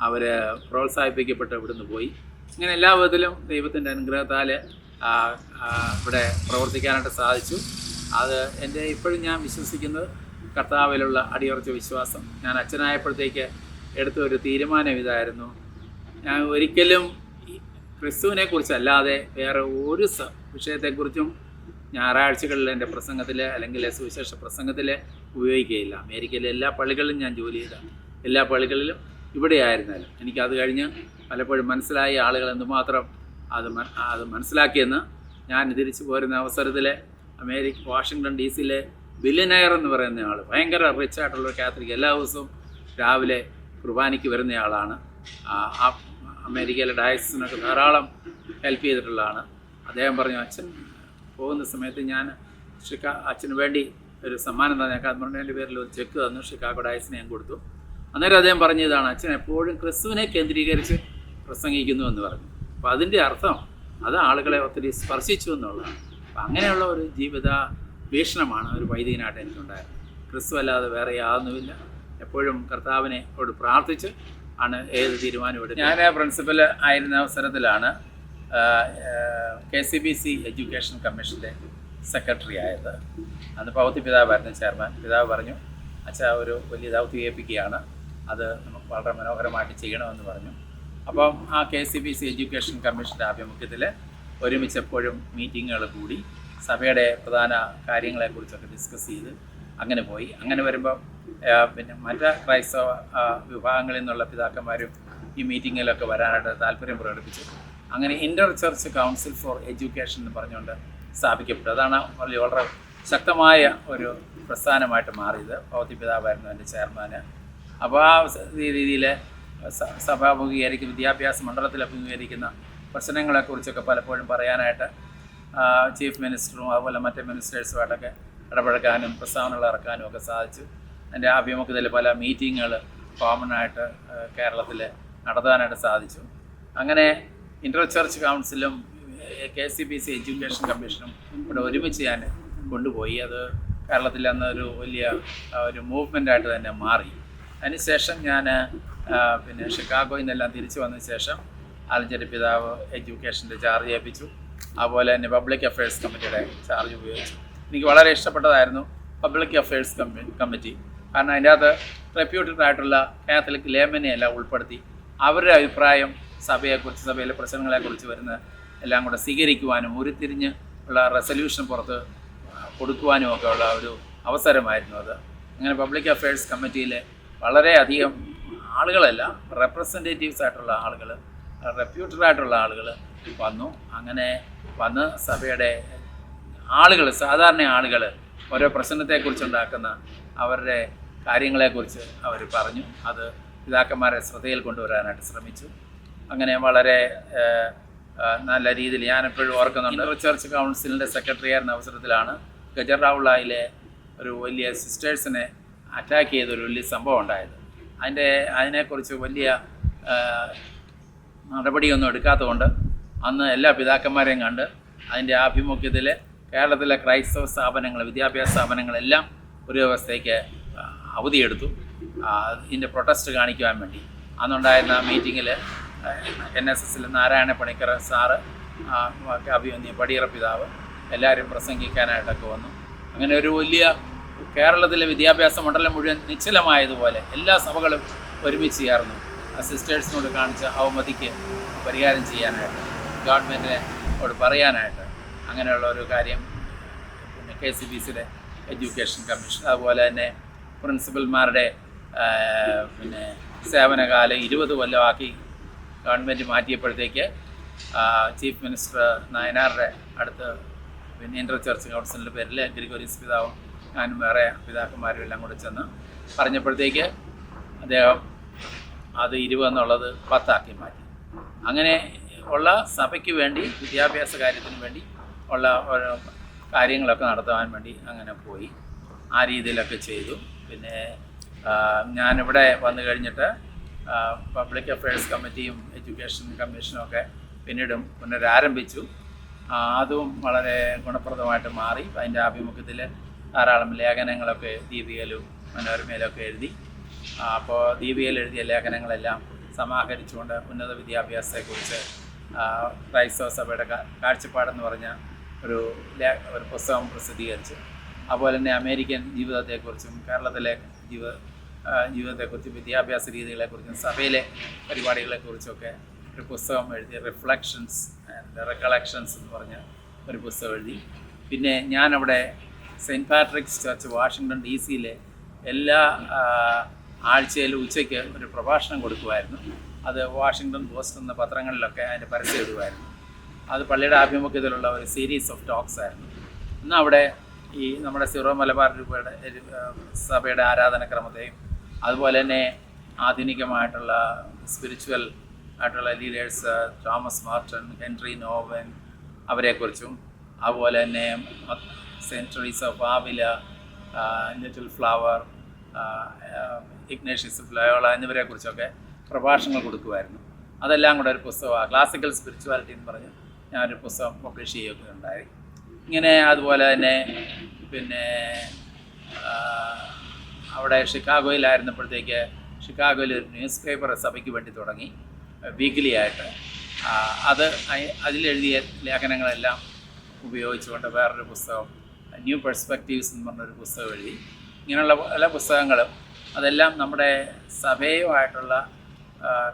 Speaker 2: അവർ പ്രോത്സാഹിപ്പിക്കപ്പെട്ട് ഇവിടുന്ന് പോയി. ഇങ്ങനെ എല്ലാ വിധത്തിലും ദൈവത്തിന്റെ അനുഗ്രഹത്താൽ ഇവിടെ പ്രവർത്തിക്കാനായിട്ട് സാധിച്ചു. അത് എന്റെ ഇപ്പോഴും ഞാൻ വിശ്വസിക്കുന്നത് കർത്താവിലുള്ള അടിയുറച്ച വിശ്വാസം. ഞാൻ അച്ഛനായപ്പോഴത്തേക്ക് എടുത്ത ഒരു തീരുമാനം ഇതായിരുന്നു. ഞാൻ ഒരിക്കലും ക്രിസ്തുവിനെ കുറിച്ചല്ലാതെ വേറെ ഒരു വിഷയത്തെക്കുറിച്ചും ഞായറാഴ്ചകളിൽ എന്റെ പ്രസംഗത്തിൽ അല്ലെങ്കിൽ സുവിശേഷ പ്രസംഗത്തിൽ ഉപയോഗിക്കുകയില്ല. അമേരിക്കയിലെ എല്ലാ പള്ളികളിലും ഞാൻ ജോലി ചെയ്ത. എല്ലാ പള്ളികളിലും ഇവിടെയായിരുന്നാലും എനിക്കത് കഴിഞ്ഞ് പലപ്പോഴും മനസ്സിലായ ആളുകൾ എന്തുമാത്രം അത് അത് മനസ്സിലാക്കിയെന്ന് ഞാൻ തിരിച്ചു പോരുന്ന അവസരത്തിൽ അമേരിക്ക വാഷിങ്ടൺ ഡി സിയിലെ ബില്ലിനയർ എന്ന് പറയുന്ന ആൾ ഭയങ്കര റിച്ച് ആയിട്ടുള്ള ഒരു കാത്തലിക് എല്ലാ ദിവസവും രാവിലെ കുർബാനയ്ക്ക് വരുന്ന ആളാണ് ആ അമേരിക്കയിലെ ഡയസിനൊക്കെ ധാരാളം ഹെൽപ്പ് ചെയ്തിട്ടുള്ളതാണ്. അദ്ദേഹം പറഞ്ഞു അച്ഛൻ പോകുന്ന സമയത്ത് ഞാൻ ഷിക്കാ അച്ഛന് വേണ്ടി ഒരു സമ്മാനം തന്നെ പറഞ്ഞതിന്റെ പേരിൽ ഒരു ചെക്ക് തന്നു. ഷിക്കാഗോ ഡയസിന് ഞാൻ കൊടുത്തു. അന്നേരം അദ്ദേഹം പറഞ്ഞതാണ് അച്ഛൻ എപ്പോഴും ക്രിസ്തുവിനെ കേന്ദ്രീകരിച്ച് പ്രസംഗിക്കുന്നു എന്ന് പറഞ്ഞു. അപ്പോൾ അതിന്റെ അർത്ഥം അത് ആളുകളെ ഒത്തിരി സ്പർശിച്ചു എന്നുള്ളതാണ്. അപ്പം അങ്ങനെയുള്ള ഒരു ജീവിത വീക്ഷണമാണ് ഒരു വൈദികനായിട്ട് എനിക്കുണ്ടായത് ക്രിസ്തു അല്ലാതെ വേറെ യാതൊന്നുമില്ല. എപ്പോഴും കർത്താവിനെ ോട് പ്രാർത്ഥിച്ച് ആണ് ഏത് തീരുമാനം എടുത്തത്. ഞാൻ പ്രിൻസിപ്പൽ ആയിരുന്ന അവസരത്തിലാണ് K C B C education കമ്മീഷന്റെ സെക്രട്ടറി ആയത്. അന്ന് പൗത്തി പിതാവായിരുന്നു ചെയർമാൻ. പിതാവ് പറഞ്ഞു അച്ഛാ ഒരു വലിയ ദൗത്യം ഏൽപ്പിക്കുകയാണ്. അത് നമുക്ക് വളരെ മനോഹരമായിട്ട് ചെയ്യണമെന്ന് പറഞ്ഞു. അപ്പം ആ K C B C education കമ്മീഷന്റെ ആഭിമുഖ്യത്തിൽ ഒരുമിച്ച് എപ്പോഴും മീറ്റിങ്ങുകൾ കൂടി സഭയുടെ പ്രധാന കാര്യങ്ങളെക്കുറിച്ചൊക്കെ ഡിസ്കസ് ചെയ്ത് അങ്ങനെ പോയി. അങ്ങനെ വരുമ്പോൾ പിന്നെ മറ്റ് ക്രൈസ്തവ വിഭാഗങ്ങളിൽ നിന്നുള്ള പിതാക്കന്മാരും ഈ മീറ്റിങ്ങിലൊക്കെ വരാനായിട്ട് താല്പര്യം പ്രകടിപ്പിച്ചു. അങ്ങനെ inter church council for education എന്ന് പറഞ്ഞുകൊണ്ട് സ്ഥാപിക്കപ്പെട്ടു. അതാണ് വളരെ ശക്തമായ ഒരു പ്രസ്ഥാനമായിട്ട് മാറിയത്. ഭൗതി പിതാവായിരുന്നു എന്റെ ചെയർമാന്. അപ്പോൾ ആ രീതിയിൽ സഭ അഭിമുഖീകരിക്കുന്ന വിദ്യാഭ്യാസ മണ്ഡലത്തിൽ അഭിമുഖീകരിക്കുന്ന പ്രശ്നങ്ങളെക്കുറിച്ചൊക്കെ പലപ്പോഴും പറയാനായിട്ട് ചീഫ് മിനിസ്റ്ററും അതുപോലെ മറ്റ് മിനിസ്റ്റേഴ്സുമായിട്ടൊക്കെ ഇടപഴകാനും പ്രസ്താവനകൾ ഇറക്കാനും ഒക്കെ സാധിച്ചു. എന്റെ ആഭിമുഖ്യത്തിൽ പല മീറ്റിങ്ങുകൾ കോമണായിട്ട് കേരളത്തിൽ നടത്താനായിട്ട് സാധിച്ചു. അങ്ങനെ inter church കൗൺസിലും K C B C education കമ്മീഷനും ഇവിടെ ഒരുമിച്ച് ഞാൻ കൊണ്ടുപോയി. അത് കേരളത്തിൽ അന്ന് ഒരു വലിയ ഒരു മൂവ്മെന്റായിട്ട് തന്നെ മാറി. അതിനുശേഷം ഞാൻ പിന്നെ ഷിക്കാഗോയിൽ നിന്നെല്ലാം തിരിച്ചു വന്നതിന് ശേഷം ആലഞ്ചേരി പിതാവ് എഡ്യൂക്കേഷന്റെ ചാർജ് ഏൽപ്പിച്ചു. അതുപോലെ തന്നെ പബ്ലിക് അഫയേഴ്സ് കമ്മിറ്റിയുടെ ചാർജ് ഉപയോഗിച്ചു. എനിക്ക് വളരെ ഇഷ്ടപ്പെട്ടതായിരുന്നു പബ്ലിക് അഫയേഴ്സ് കമ്മിറ്റി. കാരണം അതിന്റെ അകത്ത് റെപ്യൂട്ടഡ് ആയിട്ടുള്ള കാത്തലിക് ലേമനെ എല്ലാം ഉൾപ്പെടുത്തി. അവരുടെ അഭിപ്രായം സഭയെക്കുറിച്ച് സഭയിലെ പ്രശ്നങ്ങളെക്കുറിച്ച് വരുന്ന എല്ലാം കൂടെ സ്വീകരിക്കുവാനും ഉരുത്തിരിഞ്ഞ് ഉള്ള റെസൊല്യൂഷൻ പുറത്ത് കൊടുക്കുവാനും ഒക്കെ ഉള്ള ഒരു അവസരമായിരുന്നു അത്. അങ്ങനെ പബ്ലിക് അഫയേഴ്സ് കമ്മിറ്റിയിലെ വളരെയധികം ആളുകളല്ല റെപ്രസെന്റേറ്റീവ്സ് ആയിട്ടുള്ള ആളുകൾ റെപ്യൂട്ടഡ് ആയിട്ടുള്ള ആളുകൾ വന്നു. അങ്ങനെ വന്ന് സഭയുടെ ആളുകൾ സാധാരണ ആളുകൾ ഓരോ പ്രശ്നത്തെക്കുറിച്ചുണ്ടാക്കുന്ന അവരുടെ കാര്യങ്ങളെക്കുറിച്ച് അവർ പറഞ്ഞു. അത് പിതാക്കന്മാരെ ശ്രദ്ധയിൽ കൊണ്ടുവരാനായിട്ട് ശ്രമിച്ചു. അങ്ങനെ വളരെ നല്ല രീതിയിൽ ഞാനെപ്പോഴും ഓർക്കുന്നുണ്ട്. റിസർച്ച് കൗൺസിലിന്റെ സെക്രട്ടറി ആയിരുന്ന അവസരത്തിലാണ് ഗജറാവുള്ളയിലെ ഒരു വലിയ സിസ്റ്റേഴ്സിനെ അറ്റാക്ക് ചെയ്തൊരു വലിയ സംഭവം ഉണ്ടായത്. അതിന്റെ അതിനെക്കുറിച്ച് വലിയ നടപടിയൊന്നും എടുക്കാത്തതുകൊണ്ട് അന്ന് എല്ലാ പിതാക്കന്മാരെയും കണ്ട് അതിന്റെ ആഭിമുഖ്യത്തിൽ കേരളത്തിലെ ക്രൈസ്തവ സ്ഥാപനങ്ങൾ വിദ്യാഭ്യാസ സ്ഥാപനങ്ങളെല്ലാം ഒരു ആ, അവധിയെടുത്തു. ഇതിന്റെ പ്രൊട്ടസ്റ്റ് കാണിക്കുവാൻ വേണ്ടി. അന്നുണ്ടായിരുന്ന മീറ്റിങ്ങിൽ എൻ എസ് എസിൽ നാരായണ പണിക്കർ സാറ് അഭിമന്യ പടിയറ പിതാവ് എല്ലാവരും പ്രസംഗിക്കാനായിട്ടൊക്കെ വന്നു. അങ്ങനെ ഒരു വലിയ കേരളത്തിലെ വിദ്യാഭ്യാസ മണ്ഡലം മുഴുവൻ നിശ്ചലമായതുപോലെ എല്ലാ സഭകളും ഒരുമിച്ച് ചേർന്നു. ആ സിസ്റ്റേഴ്സിനോട് കാണിച്ച അവമതിക്ക് പരിഹാരം ചെയ്യാനായിട്ട് ഗവൺമെന്റിനോട് പറയാനായിട്ട് അങ്ങനെയുള്ള ഒരു കാര്യം പിന്നെ കെ സി ബി സിയുടെ എഡ്യൂക്കേഷൻ കമ്മീഷൻ അതുപോലെ തന്നെ പ്രിൻസിപ്പൽമാരുടെ പിന്നെ സേവനകാലം ഇരുപത് കൊല്ലമാക്കി ഗവൺമെന്റ് മാറ്റിയപ്പോഴത്തേക്ക് ചീഫ് മിനിസ്റ്റർ നയനാറുടെ അടുത്ത് പിന്നെ ഇന്റർ ചർച്ച് കൗൺസിലിന്റെ പേരിൽ ഗ്രിഗോരീസ് പിതാവും ഞാനും വേറെ പിതാക്കന്മാരും എല്ലാം കൂടെ ചെന്ന് പറഞ്ഞപ്പോഴത്തേക്ക് അദ്ദേഹം അത് ഇരുപത് എന്നുള്ളത് പത്താക്കി മാറ്റി. അങ്ങനെ ഉള്ള സഭയ്ക്ക് വേണ്ടി വിദ്യാഭ്യാസ കാര്യത്തിന് വേണ്ടി ഉള്ള കാര്യങ്ങളൊക്കെ നടത്തുവാൻ വേണ്ടി അങ്ങനെ പോയി. ആ രീതിയിലൊക്കെ ചെയ്തു. പിന്നെ ഞാനിവിടെ വന്നു കഴിഞ്ഞിട്ട് പബ്ലിക് അഫയേഴ്സ് കമ്മിറ്റിയും എഡ്യൂക്കേഷൻ കമ്മീഷനും ഒക്കെ പിന്നീടും പുനരാരംഭിച്ചു. അതും വളരെ ഗുണപ്രദമായിട്ട് മാറി. അതിന്റെ ആഭിമുഖ്യത്തിൽ ധാരാളം ലേഖനങ്ങളൊക്കെ ദീപികയിലും മനോരമയിലൊക്കെ എഴുതി. അപ്പോൾ ദീപികയിൽ എഴുതിയ ലേഖനങ്ങളെല്ലാം സമാഹരിച്ചുകൊണ്ട് ഉന്നത വിദ്യാഭ്യാസത്തെക്കുറിച്ച് ക്രൈസ്തവ സഭയുടെ കാഴ്ചപ്പാടെന്ന് പറഞ്ഞ ഒരു ഒരു പുസ്തകം പ്രസിദ്ധീകരിച്ചു. അതുപോലെ തന്നെ അമേരിക്കൻ ജീവിതത്തെക്കുറിച്ചും കേരളത്തിലെ ജീവ ആ, ജീവിതത്തെക്കുറിച്ചും വിദ്യാഭ്യാസ രീതികളെക്കുറിച്ചും സഭയിലെ പരിപാടികളെക്കുറിച്ചൊക്കെ ഒരു പുസ്തകം എഴുതി. റിഫ്ലക്ഷൻസ് ആൻഡ് റെക്കളക്ഷൻസ് എന്ന് പറഞ്ഞ ഒരു പുസ്തകം എഴുതി. പിന്നെ ഞാനവിടെ saint Patrick's church Washington D സിയിലെ എല്ലാ ആഴ്ചയിലും ഉച്ചയ്ക്ക് ഒരു പ്രഭാഷണം കൊടുക്കുമായിരുന്നു. അത് വാഷിങ്ടൺ പോസ്റ്റ് എന്ന പത്രങ്ങളിലൊക്കെ അതിന്റെ പരസ്യം ഇടുമായിരുന്നു. അത് പള്ളിയുടെ ആഭിമുഖ്യത്തിലുള്ള ഒരു സീരീസ് ഓഫ് ടോക്സ് ആയിരുന്നു. ഇന്ന് അവിടെ ഈ നമ്മുടെ സിറോ മലബാർ രൂപയുടെ സഭയുടെ ആരാധനക്രമത്തെയും അതുപോലെ തന്നെ ആധുനികമായിട്ടുള്ള സ്പിരിച്വൽ ആയിട്ടുള്ള leaders Thomas Merton Henry Nouwen അവരെക്കുറിച്ചും അതുപോലെ തന്നെ saint Teresa of Avila little flower Ignatius Loyola എന്നിവരെക്കുറിച്ചൊക്കെ പ്രഭാഷണങ്ങൾ കൊടുക്കുമായിരുന്നു. അതെല്ലാം കൂടെ ഒരു പുസ്തകമാണ് ക്ലാസിക്കൽ സ്പിരിച്വാലിറ്റി എന്ന് പറഞ്ഞ് ഞാനൊരു പുസ്തകം പബ്ലിഷ് ചെയ്യുകയൊക്കെ ഉണ്ടായി. ഇങ്ങനെ അതുപോലെ തന്നെ പിന്നെ അവിടെ ഷിക്കാഗോയിലായിരുന്നപ്പോഴത്തേക്ക് ഷിക്കാഗോയിൽ ഒരു ന്യൂസ് പേപ്പർ സഭയ്ക്ക് വേണ്ടി തുടങ്ങി വീക്കിലി ആയിട്ട്. അത് അതിലെഴുതിയ ലേഖനങ്ങളെല്ലാം ഉപയോഗിച്ചുകൊണ്ട് വേറൊരു പുസ്തകം ന്യൂ പെർസ്പെക്റ്റീവ്സ് എന്ന് പറഞ്ഞൊരു പുസ്തകം എഴുതി. ഇങ്ങനെയുള്ള പല പുസ്തകങ്ങളും അതെല്ലാം നമ്മുടെ സഭയുമായിട്ടുള്ള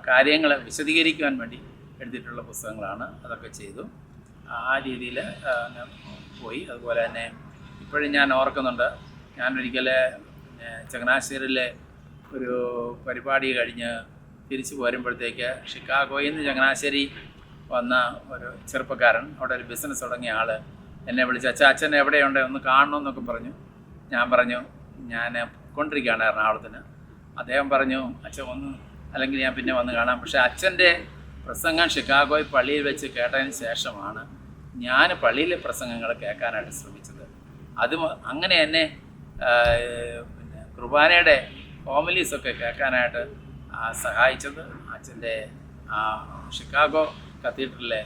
Speaker 2: കാര്യങ്ങൾ വിശദീകരിക്കുവാൻ വേണ്ടി എഴുതിയിട്ടുള്ള പുസ്തകങ്ങളാണ്. അതൊക്കെ ചെയ്തു. ആ രീതിയിൽ പോയി. അതുപോലെ തന്നെ ഇപ്പോഴും ഞാൻ ഓർക്കുന്നുണ്ട്. ഞാനൊരിക്കൽ ചങ്ങനാശ്ശേരിയിലെ ഒരു പരിപാടി കഴിഞ്ഞ് തിരിച്ചു പോരുമ്പോഴത്തേക്ക് ഷിക്കാഗോയിൽ നിന്ന് ചങ്ങനാശ്ശേരി വന്ന ഒരു ചെറുപ്പക്കാരൻ അവിടെ ഒരു ബിസിനസ് തുടങ്ങിയ ആൾ എന്നെ വിളിച്ച് അച്ഛൻ അച്ഛൻ എവിടെയുണ്ട്? ഒന്ന് കാണണമെന്നൊക്കെ പറഞ്ഞു. ഞാൻ പറഞ്ഞു ഞാൻ കൊണ്ടിരിക്കുകയാണ് എറണാകുളത്തിന്. അദ്ദേഹം പറഞ്ഞു അച്ഛൻ ഒന്ന് അല്ലെങ്കിൽ ഞാൻ പിന്നെ വന്ന് കാണാം. പക്ഷേ അച്ഛന്റെ പ്രസംഗം ഷിക്കാഗോയിൽ പള്ളിയിൽ വെച്ച് കേട്ടതിന് ശേഷമാണ് ഞാൻ പള്ളിയിലെ പ്രസംഗങ്ങൾ കേൾക്കാനായിട്ട് ശ്രമിച്ചത്. അത് അങ്ങനെ എന്നെ പിന്നെ കുർബാനയുടെ ഹോമിലീസൊക്കെ കേൾക്കാനായിട്ട് സഹായിച്ചത് അച്ഛന്റെ ഷിക്കാഗോ കത്തീഡ്രലിലെ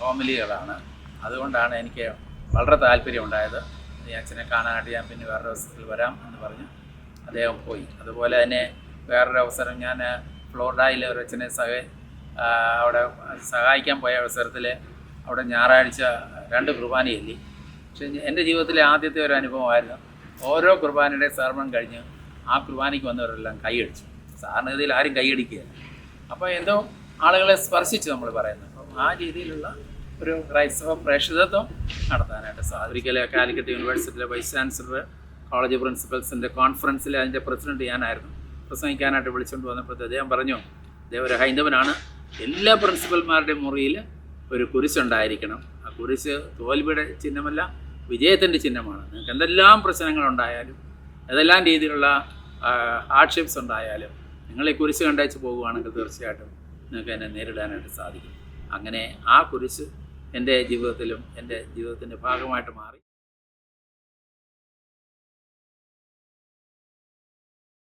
Speaker 2: ഹോമിലികളാണ് അതുകൊണ്ടാണ് എനിക്ക് വളരെ താല്പര്യമുണ്ടായത്. ഈ അച്ഛനെ കാണാനായിട്ട് ഞാൻ പിന്നെ വേറൊരു അവസരത്തിൽ വരാം എന്ന് പറഞ്ഞു. അദ്ദേഹം പോയി. അതുപോലെ തന്നെ വേറൊരു അവസരം ഞാൻ ഫ്ലോറിഡയിലെ ഒരു അച്ഛനെ സഹ അവിടെ സഹായിക്കാൻ പോയ അവസരത്തിൽ അവിടെ ഞായറാഴ്ച രണ്ട് കുർബാന എല്ലി പക്ഷേ എന്റെ ജീവിതത്തിലെ ആദ്യത്തെ ഒരു അനുഭവമായിരുന്നു. ഓരോ കുർബാനയുടെ സർവണം കഴിഞ്ഞ് ആ കുർബാനയ്ക്ക് വന്നവരെല്ലാം കൈയടിച്ചു. സാധാരണഗതിയിൽ ആരും കൈയടിക്കുകയില്ല. അപ്പോൾ എന്തോ ആളുകളെ സ്പർശിച്ചു നമ്മൾ പറയുന്നത്. അപ്പം ആ രീതിയിലുള്ള ഒരു ക്രൈസ്തവ പ്രേക്ഷിതത്വം നടത്താനായിട്ട് സാധിക്കും ഒരിക്കൽ കാലിക്കറ്റ് യൂണിവേഴ്സിറ്റിയിലെ വൈസ് ചാൻസലർ കോളേജ് പ്രിൻസിപ്പൽസിന്റെ കോൺഫറൻസിൽ അതിന്റെ പ്രസിഡന്റ് ഞാനായിരുന്നു പ്രസംഗിക്കാനായിട്ട് വിളിച്ചുകൊണ്ട് വന്നപ്പോഴത്തെ അദ്ദേഹം പറഞ്ഞു അദ്ദേഹം ഒരു ഹൈന്ദവനാണ്. എല്ലാ പ്രിൻസിപ്പൽമാരുടെയും മുറിയിൽ ഒരു കുരിശുണ്ടായിരിക്കണം ആ കുരിശ് തോൽവിയുടെ ചിഹ്നമല്ല വിജയത്തിന്റെ ചിഹ്നമാണ്. നിങ്ങൾക്ക് എന്തെല്ലാം പ്രശ്നങ്ങളുണ്ടായാലും ഏതെല്ലാം രീതിയിലുള്ള ഹാർഡ്ഷിപ്സ് ഉണ്ടായാലും നിങ്ങൾ ഈ കുരിശ് കണ്ടയച്ച് പോകുകയാണെങ്കിൽ തീർച്ചയായിട്ടും നിങ്ങൾക്ക് എന്നെ നേരിടാനായിട്ട് സാധിക്കും. അങ്ങനെ ആ കുരിശ് എന്റെ ജീവിതത്തിലും എന്റെ ജീവിതത്തിന്റെ ഭാഗമായിട്ട് മാറി.